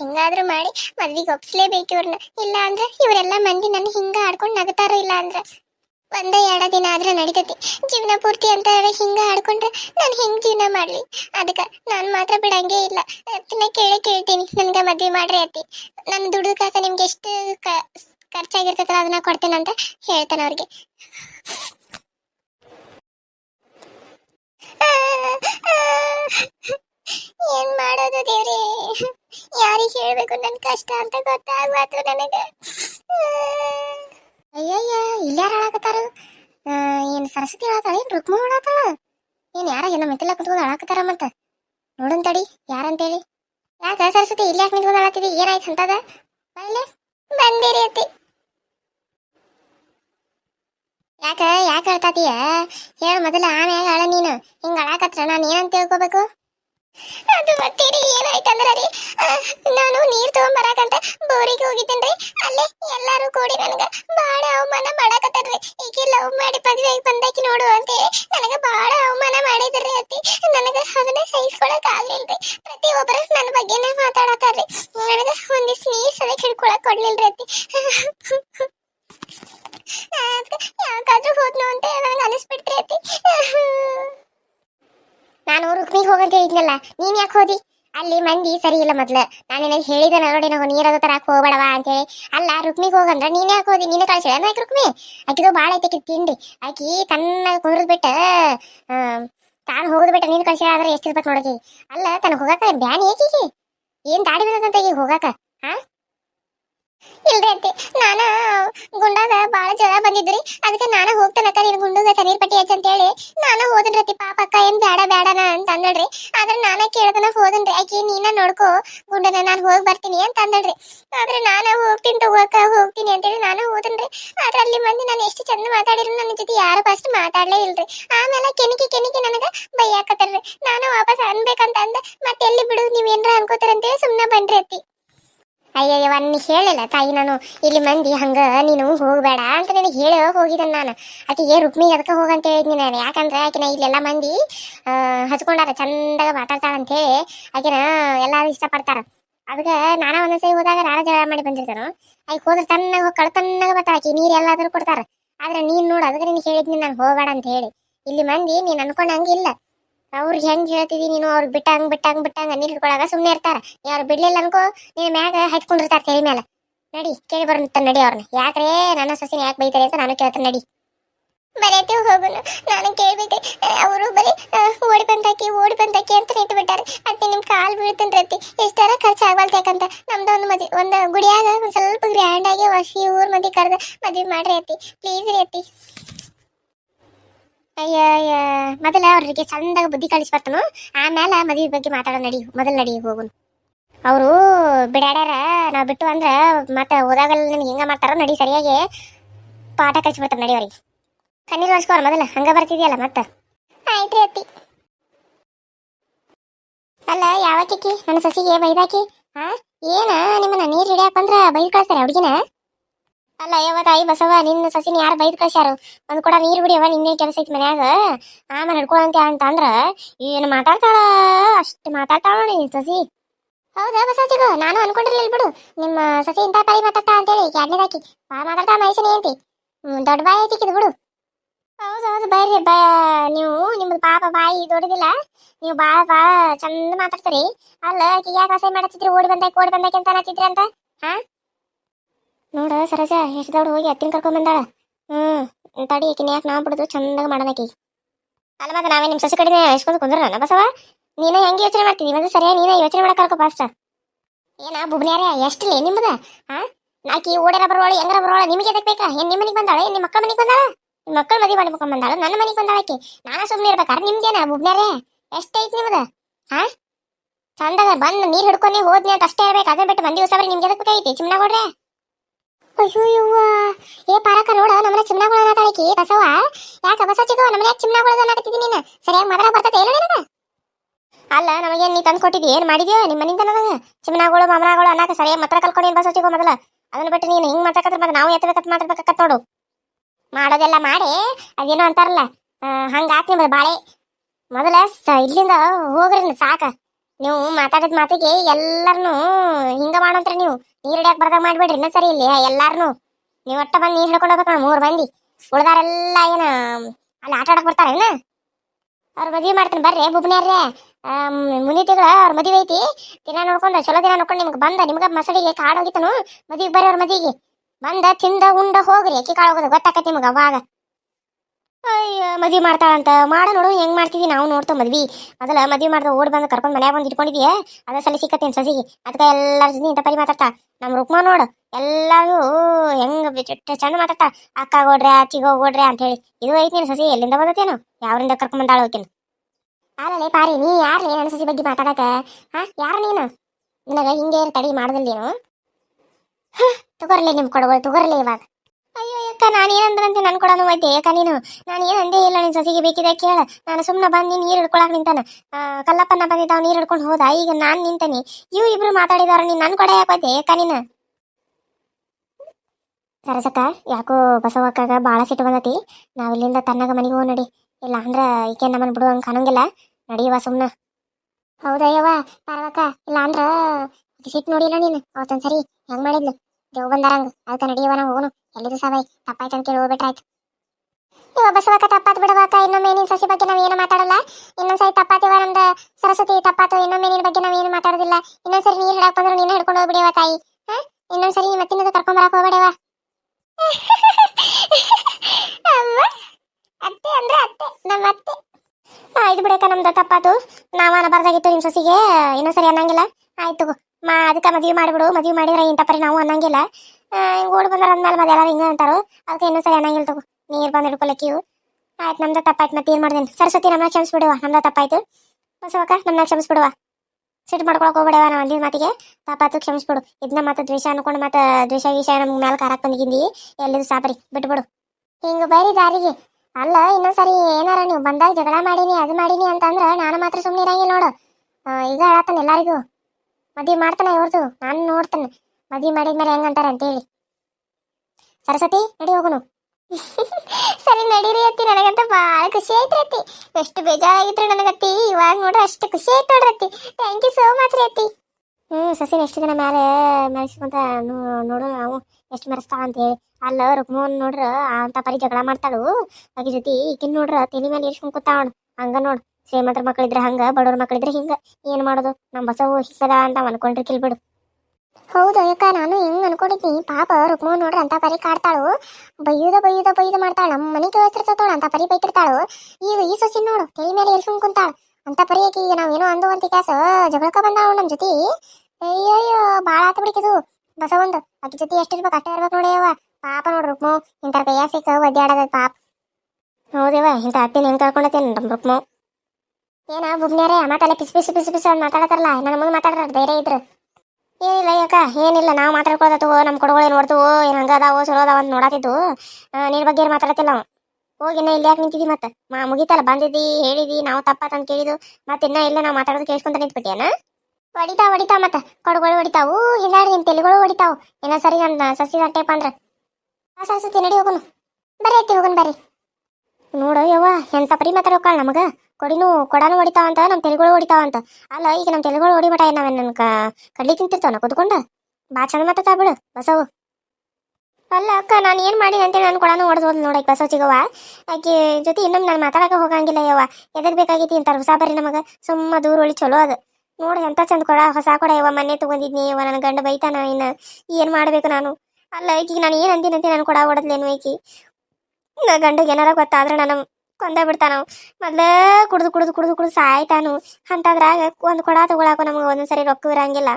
[SPEAKER 1] ಹಿಂಗಾದ್ರೂ ಮಾಡಿ ಮದ್ವಿಗೆ ಒಪ್ಸ್ಲೇಬೇಕು ಇವ್ರನ್ನ ಇಲ್ಲ ಅಂದ್ರೆ ಇವರೆಲ್ಲ ಮಂದಿ ನನ್ನ ಹಿಂಗ ಆಡ್ಕೊಂಡು ನಗತಾರ ಇಲ್ಲ ಅಂದ್ರೆ. ಒಂದ ಎರಡ ದಿನ ಆದ್ರೆ ನಡಿತೈತಿ. ಜೀವನ ಪೂರ್ತಿ ಅಂತ ಹಿಂಗ ಆಡ್ಕೊಂಡ್ರೆ ನಾನು ಹೆಂಗ್ ಜೀವನ ಮಾಡ್ಲಿ? ಅದಕ್ಕ ನಾನ್ ಮಾತ್ರ ಬಿಡಂಗೇ ಇಲ್ಲ. ಅತ್ತಿನ ಕೇಳೇ ಕೇಳ್ತೀನಿ. ನನ್ಗ ಮದ್ವೆ ಮಾಡ್ರಿ ಅತ್ತಿ. ನನ್ನ ದುಡ್ಡು ಕಾಸ ನಿಮ್ಗೆ ಎಷ್ಟು ಖರ್ಚಾಗಿರ್ತೈತಲ್ಲ ಅದನ್ನ ಕೊಡ್ತೇನಂತ ಹೇಳ್ತಾನೆ ಅವ್ರಿಗೆ. ಏನ್ ಮಾಡೋದು ದೇವ್ರಿ? ಯಾರಿಗೆ ಹೇಳ್ಬೇಕು ನನ್ ಕಷ್ಟ ಅಂತ ಗೊತ್ತಾಗ್ಬಾರ್ದು ನನಗೆ. ಅಯ್ಯಯ್ಯ, ಇಲ್ಯಾರ ಹೇಳಕತ್ತಾರ ಏನು ಸರಸ್ವತಿ ಹೇಳತ್ತಾಳ ಏನ್ ರುಕ್ಮ ಹೇಳತ್ತಾಳ ಏನ್ ಯಾರ ಏನೋ ಮೆತ್ತಲ ಕುತ್ಕೊಂಡು ಹೇಳಕತ್ತಾರ ಮತ್ತ? ನೋಡನ್ ತಡಿ, ಯಾರಂತೇಳಿ? ಯಾಕ ಸರಸ್ವತಿ ಇಲ್ಲಿ ಯಾಕೆ ನಿಂತ್ಕೊಂಡು ಹೇಳತ್ತಿದಿ ಏನಾಯ್ತು ಅಂತದ? ಬೈಲೆ ಬಂದಿರಿ ಅತ್ತಿ. ಯಾಕ, ಯಾಕೆ ಹೇಳ್ತಾತೀಯ ಹೇಳು ಮೊದಲ, ಆಮ್ಯಾಗ ಅಳ ನೀನು. ಹಿಂಗ ಅಳಾಕತ್ರ, ನಾನು ಏನಂತ ತಿಳ್ಕೊಬೇಕು? ಅದು ಮತ್ತೇರಿ ಏನಾಯ್ತಂದ್ರ ರೀ ನಾನು ನೀರ್ ತಗೊಂಬರಾಕಂತ ಬೋರಿಗೆ ಹೋಗಿದ್ದೇನ್ರಿ ಅಲ್ಲೇ ಎಲ್ಲಾರು ಕೂಡಿ ನನಗ ಬಹಳ ಅವಮಾನ ಮಾಡಾಕತ್ತಾರ್ರಿ ಈಗ ಲವ್ ಮಾಡಿ ಮದ್ವೆ ಬಂದಾಕಿ ನೋಡು ಅಂತೇಳಿ ನನಗ ಬಹಳ ಅವಮಾನ ಮಾಡಿದ್ರಿ ಅತ್ತಿ. ನನಗ ಅದನ್ನ ಸಹಿಸ್ಕೊಳಕ್ ಆಗ್ಲಿಲ್ರಿ ಪ್ರತಿಯೊಬ್ಬರು ನನ್ನ ಬಗ್ಗೆನೇ ಮಾತಾಡತ್ತಾರ್ರಿ ನನಗ ಒಂದಿಸ್ ನೀರ್ ಸದಕ್ಕೆ ಹಿಡ್ಕೊಳಕ್ ಕೊಡ್ಲಿಲ್ರಿ ಅತ್ತಿ. [laughs] ಯಾಕಾದ್ರೂ ಹೋದ್ನು ಅಂತ ನನಗೆ ಅನಿಸ್ಬಿಟ್ರಿ ಅತ್ತಿ. [laughs] ನಾನು ರುಕ್ಮಿಗೆ ಹೋಗಂತ ಹೇಳಿದ್ನಲ್ಲ, ನೀನ್ ಯಾಕೆ ಹೋದಿ? ಅಲ್ಲಿ ಮಂದಿ ಸರಿ ಇಲ್ಲ ಮೊದ್ಲು. ನಾನು ನಿನಗೆ ಹೇಳಿದೆ ನೋಡಿ ನಾವು ನೀರದ ತರ ಹೋಗ್ಬೇಡವ ಅಂತೇಳಿ. ಅಲ್ಲ ರುಕ್ಮಿಗೆ ಹೋಗಂದ್ರ ನೀನ್ ಯಾಕೆ ಹೋದಿ? ನೀನು ಕಳ್ಸಿ ಯಾಕೆ ರುಕ್ಮಿ ಆಕಿದು ಭಾಳ ಐತೆ ತಿಂಡಿ. ಆಕಿ ತನ್ನ ಕುಂದ್ರದ್ ಬಿಟ್ಟ ತಾನು ಹೋಗದ್ ಬಿಟ್ಟ ನೀನು ಕಳ್ಸಿ ಆದ್ರೆ ಎಷ್ಟಿರ್ಬೇಕು ನೋಡಕಿ ಅಲ್ಲ, ತನಗೆ ಹೋಗಾಕ ಬ್ಯಾನಿ ಏಕೀಗಿ ಏನ್ ದಾಡಿ ಬಿದ್ದದಂತ ಈಗ ಹೋಗಾಕ ಹಾ ಇಲ್ರಿ ಅತ್ತಿ, ನಾನ ಗುಂಡಾಗ ಬಾಳ ಜ್ವರ ಬಂದಿದ್ರಿ ಅದಕ್ಕೆ ನಾನ ಹೋಗ್ತಾನಕ್ಕ ನೀನ್ ಗುಂಡುಗ ತನೀರ್ ಪಟ್ಟಿ ಹಚ್ಚ ಅಂತೇಳಿ. ನಾನ ಹೋದನ್ರಿ ಪಾಪ ಅಕ್ಕ, ಏನ್ ಬೇಡ ಬೇಡನ ಅಂತ ಅಂದಳ್ರಿ ಆದ್ರೆ ನಾನ ಕೇಳ್ದನ ಹೋದನ್ರಿ, ಆಕಿ ನೀನ ನೋಡ್ಕೋ, ಗುಂಡನ ನಾನ್ ಹೋಗ್ ಬರ್ತೀನಿ ಅಂತ ಅಂದಳ್ರಿ ಆದ್ರೆ ನಾನ ಹೋಗ್ತೀನಿ ತಗೋಕ ಹೋಗ್ತೀನಿ ಅಂತೇಳಿ ನಾನು ಹೋದನ್ರಿ. ಆದ್ರೆ ಅಲ್ಲಿ ಮಂದಿ ನಾನು ಎಷ್ಟು ಚಂದ ಮಾತಾಡಿದ್ರು ನನ್ನ ಜೊತೆ ಯಾರು ಫಸ್ಟ್ ಮಾತಾಡ್ಲೇ ಇಲ್ರಿ. ಆಮೇಲೆ ಕೆನಿಕಿ ಕೆನಿಕಿ ನನಗ ಬೈಯಾಕತ್ತಾರ್ರಿ. ನಾನು ವಾಪಸ್ ಅನ್ಬೇಕಂತ ಅಂದ ಮತ್ತೆ ಎಲ್ಲಿ ಬಿಡು ನೀವ್ ಏನ್ರ ಅನ್ಕೋತಾರಂತೇಳಿ ಸುಮ್ನೆ ಬನ್ರಿ ಅತ್ತಿ. ಅಯ್ಯಯ್ಯವ ನೀ ಹೇಳಿಲ್ಲ ತಾಯಿ ನಾನು ಇಲ್ಲಿ ಮಂದಿ, ಹಂಗ ನೀನು ಹೋಗಬೇಡ ಅಂತ ನನಗೆ ಹೇಳಿ ಹೋಗಿದ್ದೆ ನಾನು. ಆಕೆಗೆ ರುಕ್ಮಿಗೆ ಅದಕ್ಕೆ ಹೋಗಂತ ಹೇಳಿದ್ನಿ ನಾನು. ಯಾಕಂದ್ರೆ ಆಕಿನ ಇಲ್ಲೆಲ್ಲ ಮಂದಿ ಹಚ್ಕೊಂಡಾರ, ಚಂದಾಗ ಹೇಳಿ ಆಕಿನ ಎಲ್ಲರೂ ಇಷ್ಟಪಡ್ತಾರ. ಅದಕ್ಕೆ ನಾನು ಒಂದೊಂದ್ಸರಿ ಹೋದಾಗ ನಾನು ಜಗಳ ಮಾಡಿ ಬಂದಿರ್ತಾನು. ಆಕೆ ಹೋದ್ರೆ ತನ್ನಾಗ ಹೋಗಿ ಕಳ್ತನ್ನಾಗ ಬರ್ತಾಳೆ ಆಕೆ, ನೀರು ಎಲ್ಲಾದರೂ ಕೊಡ್ತಾರೆ. ಆದ್ರೆ ನೀನು ನೋಡು, ಅದಕ್ಕೆ ನಿನಗೆ ಹೇಳಿದ್ನಿ ನಾನು ಹೋಗಬೇಡ ಅಂತ ಹೇಳಿ. ಇಲ್ಲಿ ಮಂದಿ, ನೀನು ಅನ್ಕೊಂಡಂಗಿಲ್ಲ ಅವ್ರಿಗೆ ಹೆಂಗ್ ಹೇಳ್ತಿದಿ ನೀನು ಅವ್ರಿಗೆ ಬಿಟ್ಟಂಗ್ ಬಿಟ್ಟಂಗ್, ಬಿಟ್ಟಂಗ ನೀರ್ ಹಿಡ್ಕೊಳಾಗ ಸುಮ್ಮನೆ ಇರ್ತಾರ. ಅವ್ರು ಬಿಡ್ಲಿಲ್ಲ ಅನ್ಕೋ ನಿನ್ನ ಮ್ಯಾಗ ಹಚ್ಕೊಂಡಿರ್ತಾರ ತೆರಿ ಮೇಲೆ ನಡಿ, ಕೇಳಿ ಬರಂತ ನಡಿ ಅವ್ರನ್ನ ಯಾಕ್ರೆ ನನ್ನ ಸಸಿನ ಯಾಕೆ ಬೈತಾರೆ ಅಂತ ನಾನು ಕೇಳ್ತೇನೆ, ನಡಿ. ಬರೀತಿ ಹೋಗುನು, ನಾನು ಕೇಳ್ಬಿಟ್ಟೆ. ಅವರು ಬರೀ ಓಡಿ ಬಂದಾಕಿ ಓಡಿ ಬಂದಾಕಿ ಅಂತ ನಿಂತು ಬಿಟ್ಟಾರೆ ಅತ್ತೆ ನಿಮ್ ಕಾಲ್ ಬೀಳ್ತಂದ್ರತಿ ಎಷ್ಟಾರ ಖರ್ಚು ಆಗವಲ್ತ ಯಾಕಂತ. ನಮ್ದು ಒಂದು ಮದಿ ಒಂದು ಗುಡಿಯಾಗ ಒಂದು ಸ್ವಲ್ಪ ಗ್ರ್ಯಾಂಡ್ ಆಗಿ ವಸಿ ಊರ್ ಮದಿ ಕರೆದ ಮದ್ವೆ ಮಾಡ್ರಿ ಅತ್ತಿ. ಪ್ಲೀಸ್ ರೀ ಅತ್ತಿ. ಅಯ್ಯ ಮೊದಲ ಅವ್ರಿಗೆ ಚಂದಾಗ ಬುದ್ಧಿ ಕಳಿಸಿ ಬರ್ತಾನು. ಆಮೇಲೆ ಮದುವೆ ಬಗ್ಗೆ ಮಾತಾಡೋ ನಡಿ ಮೊದಲು ನಡಿ ಹೋಗುನು. ಅವರು ಬಿಡಾಡ್ಯಾರ ನಾವು ಬಿಟ್ಟು ಅಂದ್ರೆ ಮತ್ತೆ ಓದಾಗಲ್ಲ ನನಗೆ ಹೆಂಗ ಮಾಡ್ತಾರೋ ನಡಿ ಸರಿಯಾಗಿ ಪಾಠ ಕಲಿಸ್ಬಿಡ್ತಾರೆ ನಡಿ ಅವ್ರಿಗೆ. ಕಣ್ಣೀರು ಒರ್ಸ್ಕೋರ ಮೊದಲ ಹಂಗ ಬರ್ತಿದ್ಯಲ್ಲ ಮತ್ತೆ? ಆಯ್ತ್ರಿ ಅತ್ತಿ. ಅಲ್ಲ ಯಾವಕ್ಕಿಕ್ಕಿ ನನ್ನ ಸಸಿಗೆ ಬೈದಾಕಿ? ಹಾ ಏನ ನಿಮ್ಮನ್ನ ನೀರು ಹಿಡಿಯಾಕಂದ್ರ ಬೈದ್ ಕಳಿಸ್ತಾರೆ ಹುಡುಗಿನ? ಅಲ್ಲ ಯಾವ ತಾಯಿ ಬಸವ ನಿನ್ನ ಸಸಿನ ಯಾರು ಬೈದ್ ಕಳ್ಸ್ಯಾರು? ಒಂದ್ ಕೂಡ ನೀರ್ ಬಿಡಿಯವ ನಿನ್ನೆ ಕೆಲಸ ಐತಿ ಮನ್ಯಾಗ. ಆಮೇಲೆ ಹಿಡ್ಕೊಳಂತೆ ಅಂತ ಅಂದ್ರ ಏನು ಮಾತಾಡ್ತಾಳ? ಅಷ್ಟು ಮಾತಾಡ್ತಾಳ ನೋಡಿ ನಿನ್ ಸಸಿ? ಹೌದಾ ಬಸವಜಿಗ ನಾನು ಅನ್ಕೊಂಡಿರ್ಲಿಲ್ಲ ಬಿಡು. ನಿಮ್ಮ ಸಸಿ ಇಂತ ತಾಯಿ ಮಾತಾಡ್ತಾ ಅಂತೇಳಿ ಎರಡನೇದಾಕಿ ಬಾ ಮಾತಾಡ್ತಾ ಮಹೇಶನಿ ಅಂತಿ ದೊಡ್ಡ ಬಾಯಿ ಐತಿಕಿದ್ ಬಿಡು. ಹೌದು ಹೌದು ಬರ್ರಿ ಬ ನೀವು ನಿಮ್ದು ಪಾಪ ಬಾಯಿ ದೊಡ್ಡದಿಲ್ಲ. ನೀವು ಬಾಳ ಬಾಳ ಚಂದ ಮಾತಾಡ್ತೀರಿ. ಅಲ್ಲ ಆಕಿಗೆ ಯಾಕೆ ಅಸಹ್ಯ ಮಾಡತ್ತಿದ್ರಿ? ಓಡಿ ಬಂದಾಕಿ ಓಡಿ ಬಂದಾಕಿ ಅಂತ ಅನ್ನತ್ತಿದ್ರಿ ಅಂತ? ಹಾ? ನೋಡ ಸರಸ ಎಷ್ಟು ದೊಡ್ಡ ಹೋಗಿ ಅತ್ತಿನ ಕರ್ಕೊಂಡ್ ಬಂದಾಳ. ಹ್ಮ್, ತಡಿ ಆಕಿನ ಯಾಕೆ ನಾವು ಬಿಡುದು ಚಂದಾಗ ಮಾಡೋದಕ್ಕೆ ಅಲ್ಲ ಮತ್ತೆ ನಾವೇ ನಿಮ್ಮ ಸಸಿ ಕಡೆ ಎಷ್ಕೊಂಡು ಕುಂದ್ರ ಬಸವ? ನೀನೇ ಹೆಂಗೆ ಯೋಚನೆ ಮಾಡ್ತೀನಿ ಒಂದು ಸರಿಯಾಗಿ ನೀನ ಯೋಚನೆ ಮಾಡಕ್ ಕರ್ಕೊ ಫಾಸ್ಟ್ ಏನ ಬುಬ್ನ್ಯಾರ ಎಷ್ಟಿಲ್ಲ ನಿಮ್ಮದ? ಹಾ ನಾಕಿ ಓಡ್ಯಾರ ಬರೋಳ ಹೆಂಗಾರ ಬರೋಳ ನಿಮಗೆ ಎದಕ್ ಬೇಕಾ? ಏನ್ ನಿಮ್ಮ ಮನೆಗೆ ಬಂದಾಳೆ ನಿಮ್ಮ ಮಕ್ಕಳ ಮನೆಗೆ ಬಂದಾಳ? ನಿಮ್ಮ ಮಕ್ಕಳು ಮದುವೆ ಮಾಡ್ಬೇಕು ಬಂದಾಳ, ನನ್ನ ಮನೆಗೆ ಬಂದಾಳಕ್ಕೆ ನಾನ ಸುಮ್ಮನೆ ಇರ್ಬೇಕಾರೆ ನಿಮ್ದೇನ ಬುಬ್ನ್ಯಾರೇ ಎಷ್ಟೈತಿ ನಿಮ್ಮದ ಹಾ ಚಂದಾಗ ಬಂದ್ ನೀರ್ ಹಿಡ್ಕೊಂಡೇ ಹೋದ್ನಿ ಅಂತ ಅಷ್ಟೇ ಇರ್ಬೇಕು ಅದನ್ನ ಬಿಟ್ಟು ಮಂದಿ ಉಸಾಬ್ರಿ ನಿಮ್ಗೆ ಎದಕ್ ಬೇಕಾಗೈತಿ ಚಿಮ್ನಾಗೋಡ್ರೆ? ಅಯ್ಯೋ ಏ ಪಾರಕ ನೋಡ ನಮ್ಮನೆ ಚಿಮ್ನಗಳು ಅನ್ನತಾಳಿಕಿ ಬಸವ ಯಾಕ ಬಸ ಚಿಗೋ ನಮ್ಮನೆ ಯಾಕೆ ಚಿಮ್ನಗಳು ನೀನು? ಸರಿಯಾಗಿ ಮಾತಾಡ ಬರ್ತೈತೆ ಏನು ನಿನಗೆ. ಅಲ್ಲ ನಮಗೆ ನೀ ತಂದು ಕೊಟ್ಟಿದ್ದಿ ಏನ್ ಮಾಡಿದ್ಯೋ ನಿಮ್ಮ ಮನಿಂದ ನನಗೆ? ಚಿಮ್ನಾಗಳು ಮಮರಾಗಳು ಅನ್ನಕ ಸರಿಯಾಗಿ ಮಾತ್ರ ಕಲ್ಕೊಂಡೇನ್ ಬಸ ಚಿಗೋ ಮೊದಲ? ಅದನ್ನ ಬಿಟ್ಟು ನೀನು ಹಿಂಗ್ ಮಾತಾಡಕತ್ರ ಮತ್ತೆ ನಾವು ಎತ್ತಬೇಕಂತ ಮಾತಾಡ್ಬೇಕತ್ತ ನೋಡು. ಮಾಡೋದೆಲ್ಲ ಮಾಡಿ ಅದೇನೋ ಅಂತಾರಲ್ಲ ಆ, ಹಂಗ ಆತ್ ಬಾಳೆ. ಮೊದಲ ಇಲ್ಲಿಂದ ಹೋಗ್ರಿ ಸಾಕ. ನೀವು ಮಾತಾಡಿದ ಮಾತಿಗೆ ಎಲ್ಲಾರನು ಹಿಂಗ ಮಾಡೋಂತ್ರ ನೀವು. ನೀರ್ ಹಿಡಿಯಕ್ ಬರ್ದಾಗ ಮಾಡ್ಬೇಡ್ರಿ, ಇನ್ನ ಸರಿ ಇಲ್ಲಿ ಎಲ್ಲಾರನು. ನೀವು ಒಟ್ಟ ಬಂದು ನೀರ್ ಹಿಡ್ಕೊಂಡು ಹೋಗ್ಬೇಕು ಮೂರು ಮಂದಿ. ಉಳ್ದಾರೆಲ್ಲ ಏನ, ಅಲ್ಲಿ ಆಟ ಆಡಕ್ ಬರ್ತಾರ ಏನ ಅವ್ರ ಮದ್ವೆ ಮಾಡ್ತೀನಿ, ಬರ್ರಿ, ಬುಬ್ನ್ಯಾರ್ರೆ. ಮುಂದಿನ ತಿಂಗಳ ಅವ್ರ ಮದ್ವೆ ಐತಿ. ದಿನ ನೋಡ್ಕೊಂಡು, ಚಲೋ ದಿನ ನೋಡ್ಕೊಂಡು ನಿಮ್ಗೆ ಬಂದ, ನಿಮ್ಗೆ ಮಸಡಿಗೆ ಕಾಡೋಗಿತ್ತನು ಮದುವೆಗೆ ಬರ್ರಿ ಅವ್ರ ಮದುವೆಗೆ. ಬಂದ, ತಿಂದ, ಉಂಡ, ಹೋಗ್ರಿ, ಅಕ್ಕಿ ಕಾಳು ಹೋಗೋದು, ಗೊತ್ತಾಕತಿ ನಿಮ್ಗೆ ಅವಾಗ. ಮದ್ವಿ ಮಾಡ್ತಾಳಂತ. ಮಾಡ ನೋಡು, ಹೆಂಗ್ ಮಾಡ್ತಿದ್ವಿ ನಾವು ನೋಡ್ತೋ ಮದ್ವಿ. ಅದಲ್ಲ ಮದ್ವೆ ಮಾಡ್ದ ಓಡ್ ಬಂದು ಕರ್ಕೊಂಡು ಮನ್ಯಾಗ ಬಂದು ಇಟ್ಕೊಂಡಿದ್ಯಾ? ಅದ ಸಲ ಸಿಕ್ಕತ್ತೇನು ಸಸಿಗೆ? ಅದಕ್ಕೆ ಎಲ್ಲಾರ ಜೊತೆ ಇಂಥ ಪರಿ ಮಾತಾಡ್ತಾ. ನಮ್ಮ ರುಕ್ಮ ನೋಡು ಎಲ್ಲಾರು ಹೆಂಗ್ ಚಂದ ಮಾತಾಡ್ತಾ. ಅಕ್ಕ ಹೋಗ್ರೆ ಅಚ್ಚಿಗೆ ಹೋಗ್ರೆ ಅಂತ ಹೇಳಿ. ಇದು ಐತಿ ನೀನು ಸಸಿ, ಎಲ್ಲಿಂದ ಬಂದತೇನು ಯಾವ್ರಿಂದ ಕರ್ಕೊಂಡ್ ಬಂದಾಳ ಹೋಗ್ತೇನೆ ಆಲೇ ಪಾರಿ, ನೀ ಯಾರ್ಲಿ ನನ್ನ ಸಸಿ ಬಗ್ಗೆ ಮಾತಾಡಕ? ಹಾ, ಯಾರು ನೀನು? ನಿನಗ ಹಿಂಗೆ ತಡಿ ಮಾಡ್ದಲ್ಲೇನು? ತಗೋರ್ಲಿ ನಿಮ್ ಕೊಡಬೋದು ತಗೋರ್ಲಿ ಇವಾಗ. ಅಯ್ಯೋ ಅಕ್ಕ ನಾನು ಏನಂದ್ರಂತೆ ನನ್ ಕೊಡನು ಒಯ್ದೆ ಅಕ್ಕ ನೀನು? ನಾನು ಏನಂದೇ ಇಲ್ಲ, ನಿನ್ ಸಸಿಗೆ ಬೇಕಿದೆ ಕೇಳ. ನಾನು ಸುಮ್ಮನೆ ಬಂದು ನೀರು ಹಿಡ್ಕೊಳಕ್ ನಿಂತಾನ. ಕಲ್ಲಪ್ಪನ ಬಂದಿದ್ದಾವ ನೀರು ಹಿಡ್ಕೊಂಡು ಹೋದ. ಈಗ ನಾನು ನಿಂತಾನೆ. ಇವು ಇಬ್ರು ಮಾತಾಡಿದಾರ ನೀನು ನನ್ ಕೊಡ ಯಾಕೆ ಒಯ್ದೆ ಅಕ್ಕ ನೀನು? ಸರಸಕ್ಕ, ಯಾಕೋ ಬಸವಕ್ಕಾಗ ಭಾಳ ಸಿಟ್ಟು ಬಂದತಿ. ನಾವು ಇಲ್ಲಿಂದ ತನ್ನಗ ಮನೆಗೆ ಹೋಗ್ ನಡಿ. ಇಲ್ಲ ಅಂದ್ರ ಈಕೆ ನಮ್ಮನ್ ಬಿಡುವಂಗ ಕಾಣಂಗಿಲ್ಲ. ನಡಿಯವ ಸುಮ್ನ. ಹೌದಯ್ಯವ ಪಾರ್ವಕ್ಕ ಇಲ್ಲ ಅಂದ್ರ ಸಿಟ್ಟು ನೋಡಿಲ್ಲ ನೀನು. ಅವತ್ತೊಂದು ಸರಿ ಹೆಂಗ್ ಮಾಡಿದ್ಲು? ದೇವ್ ಬಂದಾರಂಗ. ಅದಕ್ಕೆ ನಡೆಯುವ ನಾವು ಹೋಗೋನು ಎಲ್ಲಿದು ಸಾವೈ ತಪ್ಪಾಯ್ತು ಅಂತ ಕೇಳಿ ಹೋಗ್ಬಿಟ್ರಾಯ್ತು. ಇವ ಬಸವಕ ತಪ್ಪಾತ್ ಬಿಡವಕ್ಕ ಇನ್ನೊಮ್ಮೆ ನಿನ್ ಸಸಿ ಬಗ್ಗೆ ನಾವು ಏನು ಮಾತಾಡಲ್ಲ. ಇನ್ನೊಂದ್ಸರಿ ತಪ್ಪಾತಿವ ನಮ್ದ ಸರಸ್ವತಿ ತಪ್ಪಾತು. ಇನ್ನೊಮ್ಮೆ ನಿನ್ ಬಗ್ಗೆ ನಾವು ಏನು ಮಾತಾಡೋದಿಲ್ಲ. ಇನ್ನೊಂದ್ಸರಿ ನೀರ್ ಹಿಡಕ್ ಬಂದ್ರು ನೀನು ಹಿಡ್ಕೊಂಡು ಹೋಗ್ಬಿಡಿವ ತಾಯಿ. ಹಾ? ಇನ್ನೊಂದ್ಸರಿ ಕರ್ಕೊಂಡ್ ಬರಕ ಹೋಗ್ಬೇಡವ [laughs] ಅತ್ತೆ ಅಂದ್ರೆ ಅತ್ತೆ. ನಮ್ಮ ಅತ್ತೆ. ಇದು ಬಿಡಕ ನಮ್ದು ತಪ್ಪಾತು. ನಾವ ಅನ್ನಬಾರ್ದಾಗಿತ್ತು ನಿಮ್ ಸೊಸಿಗೆ. ಇನ್ನೊಂದ್ಸರಿ ಅನ್ನಂಗಿಲ್ಲ. ಆಯ್ತು. ಮಾ, ಅದಕ್ಕೆ ಮದ್ವೆ ಮಾಡಿಬಿಡು, ಮದ್ವೆ ಮಾಡಿದ್ರೆ ಇಂಥ ಪರಿ ನಾವು ಅನ್ನಂಗಿಲ್ಲ. ಹಿಂಗೆ ಓಡಿ ಬಂದ್ರೆ ಅಂದ್ಮೇಲೆ ಮತ್ತೆ ಹಿಂಗೆ ಅಂತಾರು. ಅದಕ್ಕೆ ಇನ್ನೊಂದ್ಸರಿ ಅನ್ನಂಗಿಲ್ಲ ತಗೋ. ನೀರು ಬಂದು ಹಿಡ್ಕೊಳಕ್ಕಿವು ಆಯ್ತು, ನಮ್ದು ತಪ್ಪಾಯ್ತು ಮತ್ತೆ ಏನು ಮಾಡ್ದೇನೆ? ಸರಸ್ವತಿ ನಮ್ಮನ್ನ ಕ್ಷಮಿಸ್ಬಿಡುವ, ನಮ್ದು ತಪ್ಪಾಯ್ತು. ಬಸವಕ್ಕ ನಮ್ಮನ್ನ ಕ್ಷಮಿಸ್ಬಿಡುವ. ಸಿಟ್ಟು ಮಾಡ್ಕೊಳಕ್ ಹೋಗ್ಬಿಡವ ನಾವು ಅಂದಿನ ಮಾತಿಗೆ. ತಪ್ಪಾತು ಕ್ಷಮಿಸ್ಬಿಡು. ಇದನ್ನ ಮತ್ತೆ ದ್ವೇಷ ಅನ್ಕೊಂಡು ಮತ್ತೆ ದ್ವೇಷ ವಿಷಯ ನಮ್ಗೆ ಮೇಲೆ ಕಾರಕ್ ಬಂದಿಗಿಂದಿ ಎಲ್ಲಿದು ಸಾಪರಿ? ಬಿಟ್ಬಿಡು. ಹಿಂಗೆ ಬೈರಿ ದಾರಿಗೆ. ಅಲ್ಲ, ಇನ್ನೊಂದ್ಸರಿ ಏನಾರ ನೀವು ಬಂದಾಗ ಜಗಳ ಮಾಡೀನಿ, ಅದು ಮಾಡೀನಿ ಅಂತಂದ್ರೆ ನಾನು ಮಾತ್ರ ಸುಮ್ಮನೆ ಇರಂಗಿಲ್ಲ ನೋಡು ಈಗ ಹೇಳತ್ತಾನ ಎಲ್ಲಾರಿಗೂ. ಮದ್ವಿ ಮಾಡ್ತಾನೆ ಇವ್ರದು. ನಾನು ನೋಡ್ತಾನೆ. ಮದುವೆ ಮಾಡಿದ್ಮೇಲೆ ಹೆಂಗಂತಾರೆ ಅಂತೇಳಿ. ಸರಸ್ವತಿ, ನಡಿ ಹೋಗುನು. [laughs] ಸರಿ ನಡೀರಿ ಅತ್ತಿ, ನನಗಂತ ಭಾಳ ಖುಷಿ ಆಯ್ತು ಅತ್ತಿ. ಎಷ್ಟು ಬೇಜಾರಾಗಿತ್ತು ನನಗತ್ತಿ ಇವಾಗ ನೋಡ್ರಿ ಅಷ್ಟು ಖುಷಿ ಆಯ್ತು ನೋಡ್ರಿ ಥ್ಯಾಂಕ್ ಯು ಸೋ ಮಚ್ ರೀ ಅತ್ತಿ. ಹ್ಞೂ ಸಸಿನ ಎಷ್ಟು ದಿನ ಮೇಲೆ ಮೆರೆಸ್ಕೊಂತ ನೋಡು ನಾವು ಎಷ್ಟು ಮೆರೆಸ್ತಾಳ ಅಂತ ಹೇಳಿ ಅಲ್ಲ, ರುಕ್ಮೋನ್ ನೋಡ್ರ ಅಂತ ಪರಿ ಜಗಳ ಮಾಡ್ತಾಳು. ಆಕಿ ಜೊತೆ ಈಕಿನ್ ನೋಡ್ರ, ತಲೆ ಮೇಲೆ ಏರ್ಸ್ಕೊಂಡ್ ಕೂತಾವಣ. ಹಂಗ ನೋಡ್. ಶ್ರೀಮಂತರ ಮಕ್ಕಳಿದ್ರೆ ಹಂಗ, ಬಡವ್ರ ಮಕ್ಕಳಿದ್ರೆ ಹಿಂಗ. ಏನ್ ಮಾಡೋದು? ನಮ್ಮ ಬಸವು ಹಿಕ್ಕದ ಅಂತ ಅನ್ಕೊಂಡ್ರಿ ಕಿಲ್ಬಿಡು ಹೌದು ಅಯ್ಯಕ್ಕ, ನಾನು ಹೆಂಗ್ ಅನ್ಕೊಂಡಿದ್ನಿ? ಪಾಪ ರುಕ್ಮ ನೋಡ್ರಿ ಅಂತ ಪರಿ ಕಾಡ್ತಾಳು. ಬೈಯುದ ಬೈಯುದ ಬೈಯುದ ಮಾಡ್ತಾಳ. ನಮ್ಮ ಮನೆ ಕೇಳಿಸ್ತಿರ್ತಾಳ ಅಂತ ಪರಿ ಬೈತಿರ್ತಾಳು. ಈಗ ಈ ಸೊಸಿ ನೋಡು ತಲೆ ಮೇಲೆ ಏರ್ಸ್ಕೊಂಡ್ ಕುಂತಾಳ. ಅಂತ ಪರಿ ಆಕಿ ನಾವೇನೋ ಅಂದು ಅಂತ ಕ್ಯಾಸ ಜಗಳಕ ಬಂದಾಳು ನಮ್ಮ ಜೊತೆ. ಅಯ್ಯಯ್ಯೋ, ಬಾಳ ಆತ ಬಿಡಿಕಿದು ಬಸವಂದು ಅಕ್ಕಿ ಜೊತೆ ಎಷ್ಟಿರ್ಬೇಕು ಅಷ್ಟೇ ಇರ್ಬೇಕು ನೋಡಿ ಅವ್ವ. ಪಾಪ ನೋಡ್ರಿ ರುಕ್ಮೋ ಇಂಥ ಕೈಯ ಸಿಕ್ಕ ಒದ್ದಾಡದ ಪಾಪ. ಹೌದೇವ ಇಂಥ ಅತ್ತಿನ ಹೆಂಗ್ ಕಳ್ಕೊಂಡತೇನೆ ನಮ್ಮ ರುಕ್ಮೋ? ಏನ ಬುಬ್ನ್ಯಾರೇ ಮಾತಲ್ಲ ಪಿಸ್ ಪಿಸ್ ಪಿಸ್ ಪಿಸ್ ಅಂತ ಮಾತಾಡತಾರಲ್ಲ ನನ್ನ ಮುಂದೆ ಮಾತಾಡ್ರ ಧೈರ್ಯ ಇದ್ರು. ಏನಿಲ್ಲ ಅಕ್ಕ ಏನಿಲ್ಲ, ನಾವು ಮಾತಾಡ್ಕೊಳ್ದ ತಗೋ ನಮ್ಮ ಕೊಡಗಳು ನೋಡ್ತವೋ ಏನು ಹಂಗ ಅದಾವೋ, ಚಲೋ ಅದಾವ ಅಂತ ನೋಡತ್ತಿದ್ದು ನಿನ್ ಬಗ್ಗೆ ಏನು ಮಾತಾಡತ್ತಿಲ್ಲ ನಾವು. ಹೋಗಿ ಇನ್ನ ಇಲ್ಲಿ ಯಾಕೆ ನಿಂತಿದ್ದಿ ಮತ್ತೆ? ಮಾ, ಮುಗಿತಲ್ಲ, ಬಂದಿದ್ದಿ, ಹೇಳಿದಿ, ನಾವು ತಪ್ಪಾತ ಅಂತ ಕೇಳಿದು ಮತ್ತೆ ಇನ್ನ ಇಲ್ಲ, ನಾವು ಮಾತಾಡೋದು ಕೇಳ್ಕೊಂತ ನಿಂತ್ಬಿಟ್ಟಿಯನ ಹೊಡಿತಾ ಹೊಡಿತಾ ಮತ್ತೆ, ಕೊಡಗಳು ಹೊಡಿತಾವು ಹಿಂದಾಡಿ ನಿಮ್ಮ ತೆಲಿಗಳು ಹೊಡಿತಾವು. ಏನ ಸರಿ ನನ್ನ ಸಸಿ ಟೈಪ್ ಅಂದ್ರೆ. ಸರಸ್ವತಿ ನಡಿ ಹೋಗುನು. ಬರೀ ಐತಿ ಹೋಗುನ್, ಬರ್ರಿ. ನೋಡು ಯವ್ವ, ಎಂತ ಪರಿ ಮಾತಾಡೋಕಾಳ ನಮಗ. ಕೊಡಿನು ಕೊಡಾನು ಹೊಡಿತಾವಂತ ನಮ್ಮ ತೆಲುಗಳು ಹೊಡಿತಾವಂತ. ಅಲ್ಲ, ಈಗ ನಮ್ಮ ತೆಲುಗಳು ಹೊಡಿಬಿಟ್ಟ ನಾವೇನ್ ನನ್ ಕಡ್ಲಿ ತಿಂತಿರ್ತಾವನ ಕುತ್ಕೊಂಡ? ಬಾ ಚಂದ ಮಾತಾಡ್ತಾ ಬಿಡು, ಬಸವು. ಅಲ್ಲ, ಅಕ್ಕ, ನಾನು ಏನು ಮಾಡಿ ಅಂತೇಳಿ ನಾನು ಕೊಡಾನು ಹೊಡೆದು ನೋಡಿ ನೋಡಕ್ಕೆ ಬಸವ ಚಿಗವ್ವ. ಆಕೆ ಜೊತೆ ಇನ್ನೊಮ್ಮೆ ನಾನು ಮಾತಾಡಕ ಹೋಗಂಗಿಲ್ಲ ಯವ್ವ. ಎದಕ್ ಬೇಕಾಗೈತಿ ಅಂತಾರೆ ಹೊಸ ಬರ್ರಿ ನಮಗೆ? ಸುಮ್ಮ ದೂರ ಒಳಿ ಚಲೋ ಅದು. ನೋಡಿ, ಎಂತ ಚಂದ ಕೊಡ, ಹೊಸ ಕೊಡ ಯವ್ವ ಮೊನ್ನೆ ತಗೊಂಡಿದ್ನಿ ಯವ್ವ ನನ್ನ ಗಂಡ ಬೈತಾನ ಇನ್ನ, ಏನು ಮಾಡಬೇಕು ನಾನು? ಅಲ್ಲ ಈಗ ನಾನು ಏನು ಅಂದಿನಂತೆ ನಾನು ಕೊಡ ಹೊಡೆದ್ಲೇನು ಈಕಿ? ನಾ ಗಂಡಗೆ ಏನಾರ ಗೊತ್ತಾದ್ರೆ ನಾನು ಕೊಂದ ಬಿಡ್ತಾನ ಮೊದ್ಲೇ ಕುಡಿದು ಕುಡಿದು ಕುಡಿದು ಕುಡಿದು ಸಾಯ್ತಾನು. ಅಂತದ್ರಾಗ ಒಂದ್ ಕೊಡ ತಗೊಳಕು ನಮ್ಗೆ ಒಂದೊಂದ್ಸರಿ ರೊಕ್ಕ ಇರಂಗಿಲ್ಲ.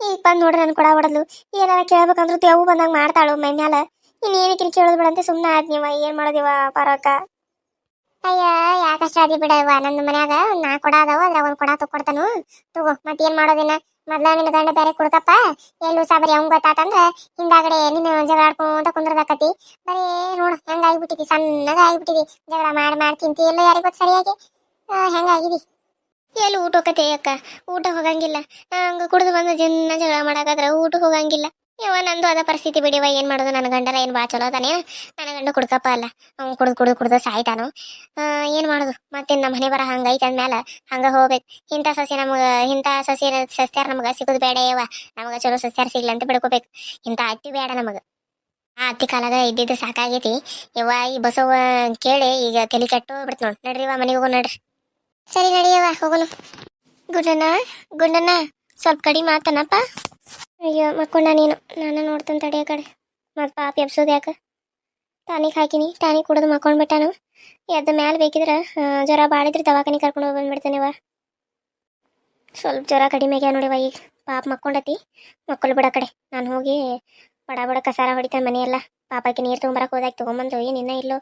[SPEAKER 1] ಈಗ ಬಂದು ನೋಡ್ರಿ ನನ್ನ ಕೊಡ ಹೊಡದ್ಲು ಏನಾರ ಕೇಳ್ಬೇಕಂದ್ರು ತೆವು ಬಂದಂಗ ಮಾಡ್ತಾಳು ಮೈ ಮ್ಯಾಲ. ಇನ್ ಕೇಳೋದು ಬಿಡಂತೆ ಸುಮ್ಮನೆ ಆದ್ ನೀವ. ಏನ್ ಮಾಡೋದಿವ ಪರಕ್ಕ ಅಯ್ಯ, ಯಾಕಷ್ಟ ಅದಿ ಬಿಡವ್ವ ನನ್ನ ಮನ್ಯಾಗ ನಾ ಕೊಡ ಅದಾವ. ಅದ್ರ ಒಂದ್ ಕೊಡ ತಗೊಡ್ತಾನು ತಗೋ, ಮತ್ತೇನ್ ಮಾಡೋದಿನ ಮೊದ್ಲ ನಿನ್ನ ಗಂಡ ಬೇರೆ ಕುಡ್ಕಪ್ಪ ಎಲ್ಲೂ ಸಾಬರಿ ಅವ್ನ್ ಗೊತ್ತಾತಂದ್ರ? ಹಿಂದಾಗಡೆ ನಿನ್ನ ಜಗಳ ಆಡ್ಕೊಂತ ಕುಂದ್ರದಾಕತಿ ಬರೀ ನೋಡು, ಹೆಂಗಾಗ್ಬಿಟ್ಟಿದಿ? ಸಣ್ಣಗ ಆಗ್ಬಿಟ್ಟಿದಿ ಜಗಳ ಮಾಡಿ ಮಾಡಿ ತಿಂತಿ ಎಲ್ಲ ಯಾರಿಗೂ ಸರಿಯಾಗಿ? ಹೆಂಗಾಗಿದಿ? ಎಲ್ಲಿ ಊಟ ಹೋಗತ್ತೆ ಅಕ್ಕ? ಊಟ ಹೋಗಂಗಿಲ್ಲ. ಹಂಗ ಕುಡಿದು ಬಂದ ಜನ ಜಗಳ ಮಾಡಾಕತ್ರ ಊಟ ಹೋಗಂಗಿಲ್ಲ. ಯವ್ವ ನಂದು ಅದ ಪರಿಸ್ಥಿತಿ ಬಿಡಿವ ಏನ್ ಮಾಡೋದು? ನನ್ನ ಗಂಡನ ಏನ್ ಬಾ ಚಲೋ ಅದಾನೆ? ನನ್ನ ಗಂಡ ಕುಡ್ಕಪ್ಪ ಅಲ್ಲ. ಅವ್ನು ಕುಡ್ದು ಕುಡ್ದು ಕುಡ್ದು ಸಾಯ್ತಾನು. ಏನ್ ಮಾಡೋದು? ಮತ್ತೆ ನಮ್ಮ ಮನೆ ಬರ ಹಂಗೈತೆ ಅಂದ್ಮೇಲೆ ಹಂಗ ಹೋಗ್ಬೇಕು. ಇಂಥ ಸಸಿ ನಮಗ ಇಂಥ ಸಸಿ, ಸಸ್ಯಾರ ನಮಗ ಸಿಗುದು ಬೇಡ ಯವ್ವ ನಮಗ ಚಲೋ ಸಸ್ಯಾರ ಸಿಗ್ಲಿ ಅಂತ ಬಿಡ್ಕೋಬೇಕು. ಇಂಥ ಅತ್ತಿ ಬೇಡ ನಮಗ. ಆ ಅತ್ತಿ ಕಾಲಾಗ ಇದ್ದಿದ್ದು ಸಾಕಾಗೈತಿ. ಯವ್ವ ಈ ಬಸವ ಕೇಳಿ ಈಗ ತಲೆ ಕೆಟ್ಟು ಬಿಡ್ತು ನೋಡ್. ನಡ್ರಿ ವಾ ಮನೆಗೆ ಹೋಗೋ ನಡ್ರಿ. ಸರಿ ನಡಿಯವ್ವ ಹೋಗೋನು. ಗುಂಡಣ್ಣ ಗುಂಡಣ್ಣ, ಸ್ವಲ್ಪ ಕಡಿಮೆ ಆತನಪ್ಪ. ಅಯ್ಯೋ ಮಕ್ಕೊಂಡ ನೀನು ನಾನು ನೋಡ್ತಾನೆ ತಡೆಯ ಕಡೆ. ಮತ್ತು ಪಾಪ ಎಬ್ಸೋದು ಯಾಕೆ? ಟಾನಿಕ್ ಹಾಕಿನಿ, ಟಾನಿಕ್ ಕುಡಿದು ಮಕ್ಕೊಂಡ್ಬಿಟ್ಟಾನು ಎದ್ದ ಮ್ಯಾಲೆ ಬೇಕಿದ್ರೆ ಜ್ವರ ಬಾಳಿದ್ರೆ ದವಾಖಾನೆ ಕರ್ಕೊಂಡು ಹೋಗಿ ಬಂದ್ಬಿಡ್ತೇನೆವ ಸ್ವಲ್ಪ ಜ್ವರ ಕಡಿಮೆ ಆಗ್ಯಾವ ನೋಡಿವ ಈಗ. ಪಾಪ ಮಕ್ಕೊಂಡತಿ, ಮಕ್ಕಳು ಬಿಡ ಕಡೆ. ನಾನು ಹೋಗಿ ಬಡ ಬಡ ಕಸಾರ ಹೊಡಿತಾನೆ ಮನೆಯೆಲ್ಲ. ಪಾಪಕ್ಕೆ ನೀರು ತೊಗೊಂಬರಕ್ಕೆ ಹೋದಾಗಿ ತೊಗೊಂಬಂದು, ಏನು ಇನ್ನೂ ಇಲ್ಲೋ?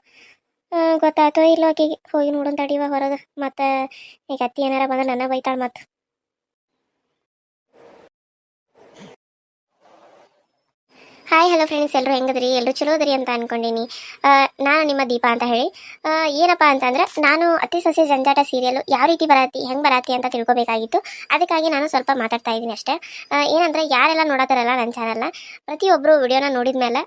[SPEAKER 1] ಗೊತ್ತಾಯ್ತೋ ಇಲ್ಲೋ ಆಕೆಗೆ. ಹೋಗಿ ನೋಡೋಣ ತಡಿವ ಹೊರಗೆ. ಮತ್ತು ಈಗ ಅತ್ತಿ ಏನಾರ ಬಂದ್ರೆ ನನ್ನ ಬೈತಾಳೆ ಮತ್ತೆ ಹಾಯ್ ಹಲೋ ಫ್ರೆಂಡ್ಸ್ ಎಲ್ಲರೂ ಹೆಂಗದ್ರಿ? ಎಲ್ಲರೂ ಚಲೋ ಅದ್ರಿ ಅಂತ ಅನ್ಕೊಂಡಿನಿ. ನಾನು ನಿಮ್ಮ ದೀಪ ಅಂತ ಹೇಳಿ. ಏನಪ್ಪ ಅಂತಂದ್ರೆ, ನಾನು ಅತಿ ಸಸ್ಯ ಜಂಜಾಟ ಸೀರಿಯಲ್ ಯಾವ ರೀತಿ ಬರತ್ತಿ ಹೆಂಗೆ ಬರತ್ತಿ ಅಂತ ತಿಳ್ಕೊಬೇಕಾಗಿತ್ತು. ಅದಕ್ಕಾಗಿ ನಾನು ಸ್ವಲ್ಪ ಮಾತಾಡ್ತಾ ಇದ್ದೀನಿ ಅಷ್ಟೇ. ಏನಂದ್ರೆ, ಯಾರೆಲ್ಲ ನೋಡತ್ತಾರಲ್ಲ ನನ್ನ ಚಾನಲ್ನ ಪ್ರತಿಯೊಬ್ಬರು ವಿಡಿಯೋನ ನೋಡಿದ ಮೇಲೆ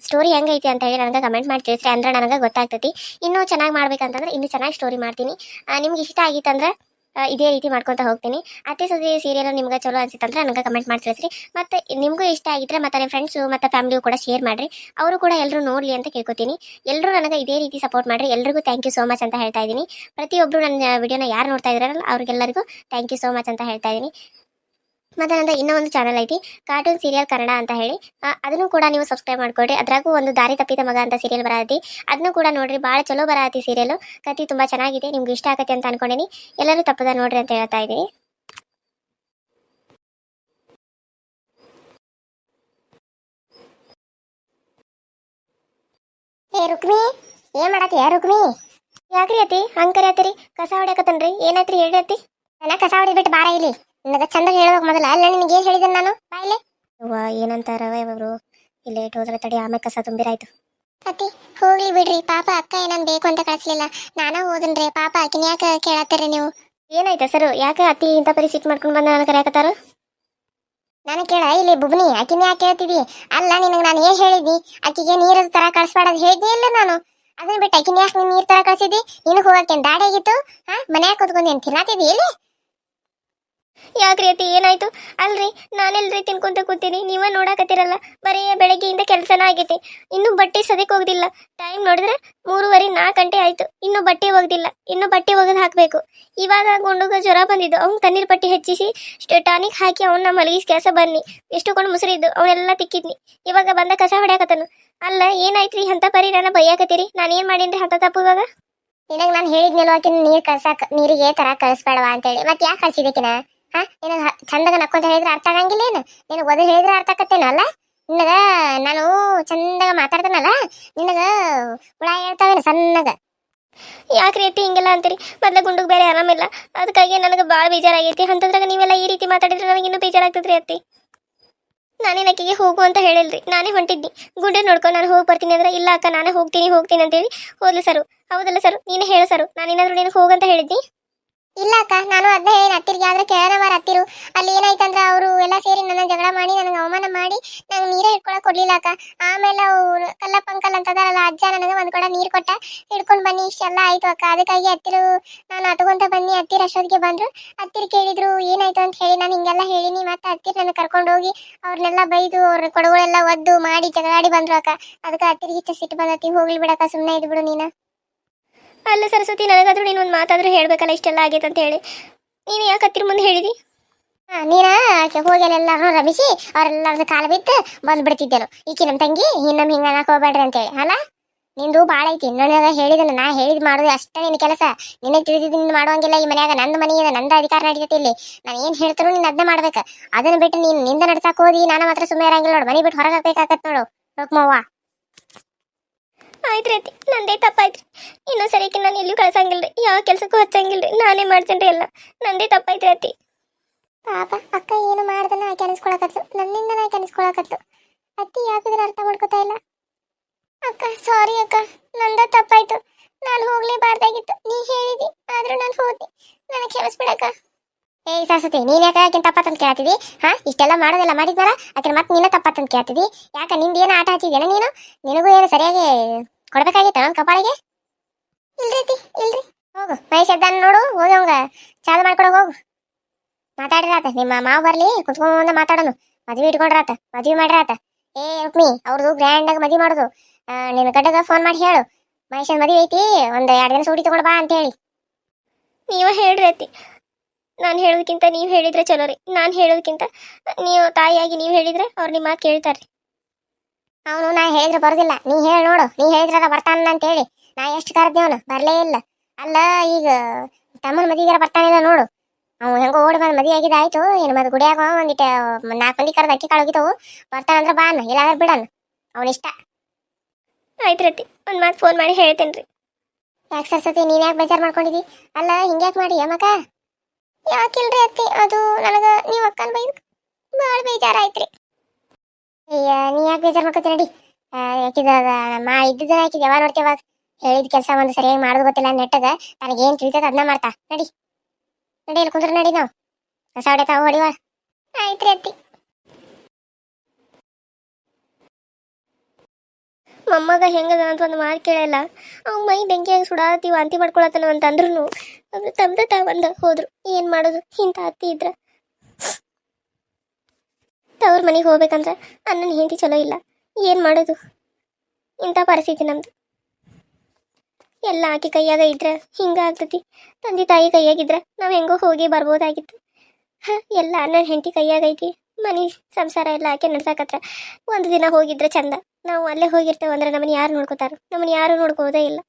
[SPEAKER 1] ಸ್ಟೋರಿ ಹೆಂಗೈತಿ ಅಂತ ಹೇಳಿ ನನಗೆ ಕಮೆಂಟ್ ಮಾಡಿ ತಿಳಿಸ್ರಿ. ಅಂದ್ರೆ ನನಗೆ ಗೊತ್ತಾಗ್ತೈತಿ. ಇನ್ನೂ ಚೆನ್ನಾಗಿ ಮಾಡ್ಬೇಕಂತಂದ್ರೆ, ಇನ್ನೂ ಚೆನ್ನಾಗಿ ಸ್ಟೋರಿ ಮಾಡ್ತೀನಿ. ನಿಮ್ಗೆ ಇಷ್ಟ ಆಗಿತ್ತಂದ್ರೆ ಇದೇ ರೀತಿ ಮಾಡ್ಕೊತಾ ಹೋಗ್ತೀನಿ. ಅತ್ತೆ ಸುದ್ದಿ ಸೀರಿಯಲ್ ನಿಮ್ಗೆ ಚಲೋ ಅನ್ಸಿತ್ತಂದ್ರೆ ನನಗೆ ಕಮೆಂಟ್ ಮಾಡಿ ತಿಳಿಸ್ರಿ. ಮತ್ತೆ ನಿಮಗೂ ಇಷ್ಟ ಆಗಿದ್ರೆ ಮತ್ತೆ ನಿಮ್ಮ ಫ್ರೆಂಡ್ಸು ಮತ್ತು ಫ್ಯಾಮಿಲಿಗೂ ಕೂಡ ಶೇರ್ ಮಾಡಿರಿ. ಅವರು ಕೂಡ ಎಲ್ಲರೂ ನೋಡಲಿ ಅಂತ ಕೇಳ್ಕೊತೀನಿ. ಎಲ್ಲರೂ ನನಗೆ ಇದೇ ರೀತಿ ಸಪೋರ್ಟ್ ಮಾಡಿರಿ. ಎಲ್ಲರಿಗೂ ಥ್ಯಾಂಕ್ ಯು ಸೋ ಮಚ್ ಅಂತ ಹೇಳ್ತಾ ಇದ್ದೀನಿ. ಪ್ರತಿಯೊಬ್ಬರು ನನ್ನ ವಿಡಿಯೋನ ಯಾರು ನೋಡ್ತಾ ಇದ್ದಾರಲ್ಲ, ಅವ್ರಿಗೆಲ್ಲರಿಗೂ ಥ್ಯಾಂಕ್ ಯು ಸೋ ಮಚ್ ಅಂತ ಹೇಳ್ತಾ ಇದ್ದೀನಿ. ಮತ್ತೆ ನಂದು ಇನ್ನೂ ಒಂದು ಚಾನಲ್ ಐತಿ ಕಾರ್ಟೂನ್ ಸೀರಿಯಲ್ ಕನ್ನಡ ಅಂತ ಹೇಳಿ. ಅದನ್ನು ಕೂಡ ನೀವು ಸಬ್ಸ್ಕ್ರೈಬ್ ಮಾಡ್ಕೊಡ್ರಿ ಅದ್ರಾಗೂ ಒಂದು ದಾರಿ ತಪ್ಪಿದ ಮಗ ಅಂತ ಸೀರಿಯಲ್ ಬರತಿ ಅದನ್ನು ಕೂಡ ನೋಡ್ರಿ ಭಾಳ ಚಲೋ ಬರತಿ ಸೀರಿಯಲ್ ಕತಿ ತುಂಬ ಚೆನ್ನಾಗಿದೆ ನಿಮ್ಗೆ ಇಷ್ಟ ಆಗತ್ತೆ ಅಂತ ಅನ್ಕೊಂಡಿನಿ. ಎಲ್ಲರೂ ತಪ್ಪದ ನೋಡ್ರಿ ಅಂತ ಹೇಳ್ತಾ ಇದ್ದೀನಿ. ಏ ರುಕ್ಮಿ ಏನ್ ಮಾಡತ್ತೀಯ ರುಕ್ಮಿ? ಯಾಕ್ರಿ ಅತಿ ಹಂಗ್ ಕರಿಯತ್ತೀರಿ? ಕಸ ಹೊಡ್ಯಾಕತ್ತನ್ರಿ. ಏನಾಯ್ತ್ರಿ ಹೇಳಿ ಅತಿ ನನ್ನ ಕಸ ಹೊಡಿಬಿಟ್ಟು ಬಾರ ಇಲ್ಲಿ. ನನಗೆ ಚಂದ ಹೇಳ್ಬೇಕು ಮೊದಲ. ಅಲ್ಲ ನಿನಗೆ ಏನ್ ಹೇಳಿದೆ ನಾನು? ಬಾಯ್ಲೆ ಅವ್ವ ಏನಂತಾರವ ಇವರು? ಇಲ್ಲಿ ಹೋದ್ರೆ ತಡಿ ಆಮೇಲೆ ಕಸ ತುಂಬಿರಾಯ್ತು. ಅತ್ತಿ ಹೋಗ್ಲಿ ಬಿಡ್ರಿ. ಪಾಪ ಅಕ್ಕ ಏನನ್ ಬೇಕು ಅಂತ ಕಳಿಸ್ಲಿಲ್ಲ. ನಾನ ಹೋದನ್ರಿ. ಪಾಪ ಆಕಿನ ಯಾಕೆ ಕೇಳತ್ತೀರಿ ನೀವು? ಏನಾಯ್ತ ಸರ್? ಯಾಕೆ ಅತ್ತಿ ಇಂಥ ಪರಿ ಸಿಟ್ ಮಾಡ್ಕೊಂಡು ಬಂದ ನಾನು ಕರೆಯಕತ್ತಾರ ನಾನು ಕೇಳ ಇಲ್ಲಿ ಬುಬ್ನಿ ಆಕಿನ ಯಾಕೆ ಕೇಳ್ತಿದಿ? ಅಲ್ಲ ನಿನಗೆ ನಾನು ಏನ್ ಹೇಳಿದ್ವಿ ಆಕಿಗೆ ನೀರು ತರ ಕಳಿಸ್ಬಾರ್ದು ಹೇಳಿದ್ನಿ ಇಲ್ಲ ನಾನು? ಅದನ್ನ ಬಿಟ್ಟು ಆಕಿನ ಯಾಕೆ ನೀನ್ ನೀರ್ ತರ ಕಳ್ಸಿದಿ ನಿನಗೆ ಹೋಗಕ್ಕೆ ದಾಡಿ ಆಗಿತ್ತು ಹಾ ಮನ್ಯಾಗ ಕೂತ್ಕೊಂಡು ಏನು ತಿನ್ನಾತಿದಿ ಇಲ್ಲಿ ಯಾಕ್ರಿ ಅತಿ ಏನಾಯ್ತು? ಅಲ್ರಿ, ನಾನೆಲ್ರಿ ತಿನ್ಕೊಂತ ಕೂತೀನಿ, ನೀವ ನೋಡಾಕತ್ತಿರಲ್ಲ, ಬರೀ ಬೆಳಗ್ಗೆಯಿಂದ ಕೆಲಸನ ಆಗೈತಿ, ಇನ್ನು ಬಟ್ಟೆ ಸದಕ್ಕೆ ಹೋಗ್ದಿಲ್ಲ ಟೈಮ್ ನೋಡಿದ್ರೆ ಮೂರುವರೆ ನಾಲ್ಕು ಗಂಟೆ ಆಯ್ತು, ಇನ್ನು ಬಟ್ಟೆ ಒಗ್ದಿಲ್ಲ, ಇನ್ನು ಬಟ್ಟೆ ಒಗೆದು ಹಾಕ್ಬೇಕು, ಇವಾಗ ಗುಂಡುಗ ಜ್ವರ ಬಂದಿದ್ದು, ಅವ್ನ್ ತಣ್ಣೀರ್ ಪಟ್ಟಿ ಹೆಚ್ಚಿಸಿ ಟಾನಿಕ್ ಹಾಕಿ ಅವನ್ನ ಮಲಗಿಸಿ ಕೆಲಸ ಬನ್ನಿ ಎಷ್ಟು ಕೊಂಡು ಮುಸುರಿದ್ದು ಅವನ್ನೆಲ್ಲ ತಿಕ್ಕಿದ್ನಿ, ಇವಾಗ ಬಂದ ಕಸ ಹೊಡ್ಯಾಕತ್ತನು, ಅಲ್ಲ, ಏನಾಯ್ತ್ರಿ, ಅಂತ ಪರಿ ನನ್ನ ಬೈಯಾಕತ್ತೀರಿ ನಾನು ಏನ್ ಮಾಡೀನ್ರಿ ಅಂತ ತಪ್ಪು ಇವಾಗ? ನಿನಗೆ ನಾನು ಹೇಳಿದ್ನಲ್ವ ಆಕಿನ ನೀರ್ ಕಳ್ಸಾಕ, ನೀರಿಗೆ ತರ ಕಳಿಸ್ಬೇಡವಾ ಅಂತೇಳಿ, ಮತ್ತೆ ಯಾಕೆ ಕಳ್ಸಿದಕ್ಕಿನ ಹಾ ಚಂದಗ ನಕ್ಕೊಂತ ಹೇಳಿದ್ರೆ ಅರ್ಥ ಆಗಂಗಿಲ್ಲ ಏನು? ನೀನು ಓದಿ ಹೇಳಿದ್ರೆ ಅರ್ಥ ಆಕತ್ತೇನಲ್ಲ ನಿನಗ ನಾನು ಚಂದಾಗ ಮಾತಾಡ್ತಾನಲ್ಲ? ನಿನಗ ಹುಳ ಹೇಳ್ತಾವೇನು ಸಣ್ಣಗ? ಯಾಕೆ ರೀತಿ ಹಿಂಗೆಲ್ಲ ಅಂತೀರಿ? ಮೊದ್ಲ ಗುಂಡುಗೆ ಬೇರೆ ಆರಾಮಿಲ್ಲ ಅದಕ್ಕಾಗಿ ನನಗೆ ಭಾಳ ಬೇಜಾರಾಗೈತಿ. ಅಂತಂದ್ರಾಗ ನೀವೆಲ್ಲ ಈ ರೀತಿ ಮಾತಾಡಿದ್ರೆ ನನಗೆ ಇನ್ನೂ ಬೇಜಾರಾಗ್ತದ್ರಿ ಅತ್ತಿ. ನಾನೇ ನಕ್ಕಿಗೆ ಹೋಗು ಅಂತ ಹೇಳಿಲ್ರಿ. ನಾನೇ ಹೊಂಟಿದ್ದಿ. ಗುಂಡೆ ನೋಡ್ಕೊಂಡು ನಾನು ಹೋಗಿ ಬರ್ತೀನಿ ಅಂದ್ರೆ, ಇಲ್ಲ ಅಕ್ಕ, ನಾನೇ ಹೋಗ್ತೀನಿ ಹೋಗ್ತೀನಿ ಅಂತೇಳಿ ಹೋದ್ಲು ಸರು. ಹೌದಲ್ಲ ಸರು? ನೀನೇ ಹೇಳು ಸರು. ನಾನೇನಾದರೂ ನಿನಗೆ ಹೋಗಂತ ಹೇಳಿದ್ನಿ ಇಲ್ಲ ಅಕ್ಕ, ನಾನು ಅದನ್ನ ಹೇಳಿ ಹತ್ತಿರಿಗೆ, ಆದ್ರೆ ಕೇಳೋಣ ಹತ್ತಿರು. ಅಲ್ಲಿ ಏನಾಯ್ತಂದ್ರೆ ಅವರು ಎಲ್ಲ ಸೇರಿ ನನ್ನ ಜಗಳ ಮಾಡಿ, ನನಗೆ ಅವಮಾನ ಮಾಡಿ, ನಂಗೆ ನೀರೇ ಇಟ್ಕೊಳಕ್ ಕೊಡ್ಲಿಲ್ಲ ಅಕ್ಕ. ಆಮೇಲೆ ಅವ್ರು ಕಲ್ಲಪ್ಪ, ಅಂಕಲ್ ಅಂತದಾರಲ್ಲ ಅಜ್ಜ ನನಗೆ ಒಂದ್ ಕೊಡ ನೀರು ಕೊಟ್ಟ, ಹಿಡ್ಕೊಂಡು ಬನ್ನಿ, ಇಷ್ಟೆಲ್ಲ ಆಯ್ತು ಅಕ್ಕ. ಅದಕ್ಕಾಗಿ ಹತ್ತಿರು ನಾನು ಅತ್ಕೊಂತ ಬನ್ನಿ, ಹತ್ತಿರ ಅಷ್ಟೊತ್ತಿಗೆ ಬಂದ್ರು. ಹತ್ತಿರ ಕೇಳಿದ್ರು, ಏನಾಯ್ತು ಅಂತ ಹೇಳಿ, ನಾನು ಹಿಂಗೆಲ್ಲ ಹೇಳಿನಿ, ಮತ್ತೆ ಹತ್ತಿರ ನನ್ನ ಕರ್ಕೊಂಡು ಹೋಗಿ ಅವ್ರನ್ನೆಲ್ಲ ಬೈದು, ಅವ್ರ ಕೊಡಗಳೆಲ್ಲ ಒದ್ದು ಮಾಡಿ, ಜಗಳಾಡಿ ಬಂದ್ರು ಅಕ್ಕ. ಅದಕ್ಕೆ ಹತ್ತಿರಿಗೆ ಇಷ್ಟ ಸಿಟ್ಟು ಬಂದತಿ, ಹೋಗ್ಲಿ ಬಿಡಕ್ಕ ಸುಮ್ಮನೆ ಇದ್ಬಿಡು ಬಿಡು ನೀನು. ಅಲ್ಲ ಸರಸ್ವತಿ, ನನಗಾದ್ರೂ ನೀನು ಒಂದು ಮಾತಾದ್ರೂ ಹೇಳ್ಬೇಕಲ್ಲ, ಇಷ್ಟೆಲ್ಲ ಆಗೈತೆ ಅಂತ ಹೇಳಿ. ನೀನು ಯಾಕೆ ಹತ್ತಿರ ಮುಂದೆ ಹೇಳಿದಿ? ನೀನ ಆಕೆ ಹೋಗಿ ರಮಿಸಿ, ಅವ್ರೆಲ್ಲರದು ಕಾಲ ಬಿತ್ತು ಬಂದ್ಬಿಡ್ತಿದ್ದೇನು. ಈಕಿ ನಮ್ಮ ತಂಗಿ ಇನ್ನೊಮ್ಮೆ ಹಿಂಗ ಅನ್ನಕ್ ಹೋಗ್ಬೇಡ್ರಿ ಅಂತೇಳಿ ಅಲ್ಲ? ನಿಂದು ಭಾಳ ಐತಿ ನನಗ ಹೇಳಿದನ ನಾ ಹೇಳಿದ್ ಮಾಡೋದು ಅಷ್ಟೇ ನಿನ್ನ ಕೆಲಸ. ನಿನ್ನೆ ತಿಳಿದಿದ್ದು ನಿನ್ನ ಮಾಡುವಂಗಿಲ್ಲ, ಈ ಮನ್ಯಾಗ ನಂದು ಮನೆ ನಂದು ಅಧಿಕಾರ ನಡೀತೈತಿ ಇಲ್ಲಿ. ನಾನು ಏನು ಹೇಳ್ತಾರೋ ನೀನು ಅದನ್ನ ಮಾಡ್ಬೇಕು. ಅದನ್ನ ಬಿಟ್ಟು ನೀನು ನಿಂದ ನಡತಾಕ ಹೋಗಿ ನಾನು ಮಾತ್ರ ಸುಮ್ಮನೆ ಇರಂಗಿಲ್ಲ ನೋಡು, ಮನೆ ಬಿಟ್ಟು ಹೊರಗೆ ಹಾಕ್ಬೇಕಾಗತ್ತೆ ನೋಡು ಹೋಗ್ಮವ್ವ ಆಯ್ತು ರೀ ನಂದೇ ತಪ್ಪಾಯ್ತು ಇನ್ನೂ ಸರಿಯಾಗಿ ನಾನು ಎಲ್ಲೂ ಕಳ್ಸಂಗಿಲ್ಲ ರೀ ಯಾವ ಕೆಲಸಕ್ಕೂ ಹಚ್ಚಂಗಿಲ್ಲ ರೀ ನಾನೇ ಮಾಡ್ತೇನೆ ರೀ ಎಲ್ಲ. ನಂದೇ ತಪ್ಪಾಯ್ತು ರೀ ಅತ್ತಿ ಪಾಪ, ಅಕ್ಕ ಏನು ಮಾಡ್ದನ ಅನಿಸ್ಕೊಳಕತ್ತು, ನನ್ನಿಂದ ಆಕೆ ಕೆನಿಸ್ಕೊಳಕತ್ಲು ಅತ್ತಿ ಯಾಕಿದ್ರೆ ಅರ್ಥ ಮಾಡ್ಕೊತಾ ಇಲ್ಲ? ಅಕ್ಕ ಸಾರಿ ಅಕ್ಕ, ನಂದ ತಪ್ಪಾಯ್ತು. ನಾನು ಹೋಗ್ಲೇಬಾರ್ದಾಗಿತ್ತು, ನೀ ಹೇಳಿದಿ, ಆದ್ರೂ ನಾನು ಹೋದೆ. ನನಗೆ ಕ್ಷಮಿಸ್ಬಿಡಕ್ಕ. ಏ ಸರಸ್ವತಿ ನೀನ್ ಯಾಕೆ ಆಕಿನ ತಪ್ಪತ್ತಂತ ಕೇಳ್ತಿದಿ? ಹಾ ಇಷ್ಟೆಲ್ಲ ಮಾಡೋದೆಲ್ಲ ಮಾಡಿದ್ನಲ್ಲ ಆಕಿನ ಮತ್ತೆ ನಿನ್ನ ತಪ್ಪತ್ತಂತ ಕೇಳ್ತಿದಿ. ಯಾಕ ನಿಂದ ಏನು ಆಟ ಹಚ್ಚಿದ್ಯಾನ ನೀನು? ನಿನಗೂ ಏನು ಸರಿಯಾಗಿ ಕೊಡ್ಬೇಕಾಗಿತ್ತ ನನ್ನ ಕಪಾಳಿಗೆ? ಇಲ್ರಿ ಇಲ್ರಿ. ಹೋಗು ಮಹೇಶ್ ಎದ್ದಾನ ನೋಡು ಹೋಗಿ ಅವಂಗ. ಚಾಲು ಮಾಡ್ಕೊಡೋ ಹೋಗು. ಮಾತಾಡ್ರಾತ ನಿಮ್ಮ ಮಾವ ಬರ್ಲಿ ಕುತ್ಕೊಂಡ ಮಾತಾಡೋನು. ಮದ್ವೆ ಇಟ್ಕೊಂಡ್ರಾತ ಮದ್ವೆ ಮಾಡ್ರಾತ ಏ ರುಕ್ಮಿ ಅವ್ರದು ಗ್ರ್ಯಾಂಡ್ ಆಗಿ ಮದ್ವೆ ಮಾಡೋದು. ನಿನ್ನ ಗಡ್ಡಗ ಫೋನ್ ಮಾಡಿ ಹೇಳು. ಮಹೇಶನ್ ಮದ್ವೆ ಐತಿ ಒಂದ್ ಎರಡು ದಿನ ಸೂಟಿ ತಗೊಂಡ್ ಬಾ ಅಂತ ಹೇಳಿ ನೀವ ಹೇಳ್ರಿ ಅತ್ತಿ. ನಾನು ಹೇಳೋದಕ್ಕಿಂತ ನೀವು ಹೇಳಿದ್ರೆ ಚಲೋ ರೀ. ನಾನು ಹೇಳೋದಕ್ಕಿಂತ ನೀವು ತಾಯಿಯಾಗಿ ನೀವು ಹೇಳಿದ್ರೆ ಅವ್ರು ನಿಮ್ಮ ಮಾತು ಕೇಳ್ತಾರೆ ಅವನು ನಾ ಹೇಳಿದ್ರೆ ಬರೋದಿಲ್ಲ. ನೀ ಹೇಳಿ ನೋಡು. ನೀ ಹೇಳಿದ್ರ ಬರ್ತಾನ ಅಂತ ಹೇಳಿ ನಾ ಎಷ್ಟು ಕರೆದೇವನು ಬರಲೇ ಇಲ್ಲ. ಅಲ್ಲ ಈಗ ತಮ್ಮನ ಮದಿಗಾರ ಬರ್ತಾನಿಲ್ಲ ನೋಡು. ಅವ್ ಹೆಂಗೋ ಓಡಿ ಬಂದ್ ಮದಿ ಆಗಿದ ಆಯ್ತು. ಇನ್ನು ಮತ್ತೆ ಗುಡಿಯಾಗ ಒಂದಿಟ್ಟು ನಾಲ್ಕು ಮಂದಿ ಕರೆದು ಅಕ್ಕಿ ಕಾಳು ಬರ್ತಾನಂದ್ರೆ ಬರ್ತಾನಂದ್ರ ಬಾ ಅನ್ನ. ಇಲ್ಲಾಂದ್ರೆ ಬಿಡನ್ ಅವನಿಷ್ಟ ಆಯ್ತು ರತಿ. ಒಂದು ಮಾತು ಫೋನ್ ಮಾಡಿ ಹೇಳ್ತೇನೆ ರೀ ಯಾಕೆ ಸರ್ಸತಿ ನೀನ್ ಯಾಕೆ ಬೇಜಾರು ಮಾಡ್ಕೊಂಡಿದಿ? ಅಲ್ಲ ಹಿಂಗ್ಯಾಕೆ ಮಾಡಿ ಮಕ ಯಾಕಿಲ್ರಿ ಅತ್ತಿ? ಅದು ನನಗ ನೀವ್ ಅಕ್ಕನ ಬೈದ್ ಭಾಳ ಬೇಜಾರಾಯ್ತ್ರಿ. ಅಯ್ಯ, ನೀ ಯಾಕೆ ಬೇಜಾರ್ ಮಾಡ್ಕೊತಿ ನಡಿ. ಯಾಕಿದ ಮಾ ಇದ್ದಿದ್ದ ಯಾಕಿದ? ಯಾವಾಗ ನೋಡ್ತೇವ ಹೇಳಿದ ಕೆಲಸ ಒಂದು ಸರಿಯಾಗಿ ಮಾಡೋದು ಗೊತ್ತಿಲ್ಲ ನೆಟ್ಟದ ನನಗೇನು ತಿಳಿತದ ಅದನ್ನ ಮಾಡ್ತಾ. ನಡಿ. ನಡಿ ಇಲ್ಲಿ ಕುಂದ್ರ ನಡಿ ನಾವು. ಕಸ ತಾವು ಹೊಡಿವ ಆಯ್ತ್ರಿ ಅತ್ತಿ. ಮೊಮ್ಮಗ ಹೆಂಗದ ಅಂತ ಒಂದು ಮಾತು ಕೇಳಲ್ಲ. ಅವ್ ಮೈ ಬೆಂಕಿಯಾಗಿ ಸುಡಾತಿ ವಾಂತಿ ಮಾಡ್ಕೊಳತ್ತನ ಅಂತ ಅಂದ್ರೂ ತಂದೆ ತಾವಂದ ಹೋದ್ರು. ಏನ್ ಮಾಡೋದು? ಇಂಥ ಅತ್ತಿ ಇದ್ರ. ತವ್ರ ಮನೆಗೆ ಹೋಗ್ಬೇಕಂದ್ರ ಅಣ್ಣನ ಹೆಂಡತಿ ಚಲೋ ಇಲ್ಲ. ಏನ್ ಮಾಡೋದು? ಇಂಥ ಪರಿಸ್ಥಿತಿ ನಮ್ದು. ಎಲ್ಲ ಆಕೆ ಕೈಯಾಗ ಇದ್ರ, ಹಿಂಗ ಆಗ್ತತಿ. ತಂದೆ ತಾಯಿ ಕೈಯಾಗಿದ್ರ ನಾವ್ ಹೆಂಗೋ ಹೋಗಿ ಬರ್ಬೋದಾಗಿತ್ತು. ಹ, ಎಲ್ಲ ಅಣ್ಣನ ಹೆಂಡತಿ ಕೈಯಾಗೈತಿ ಮನಿ ಸಂಸಾರ ಎಲ್ಲ ಆಕೆ ನಡ್ಸಾಕತ್ರ. ಒಂದು ದಿನ ಹೋಗಿದ್ರೆ ಚಂದ. ನಾವು ಅಲ್ಲೇ ಹೋಗಿರ್ತೇವೆ ಅಂದ್ರೆ ನಮ್ಮನ್ನ ಯಾರು ನೋಡ್ಕೋತಾರ? ನಮ್ಮನ್ನ ಯಾರು ನೋಡ್ಕೋದೇ ಇಲ್ಲ.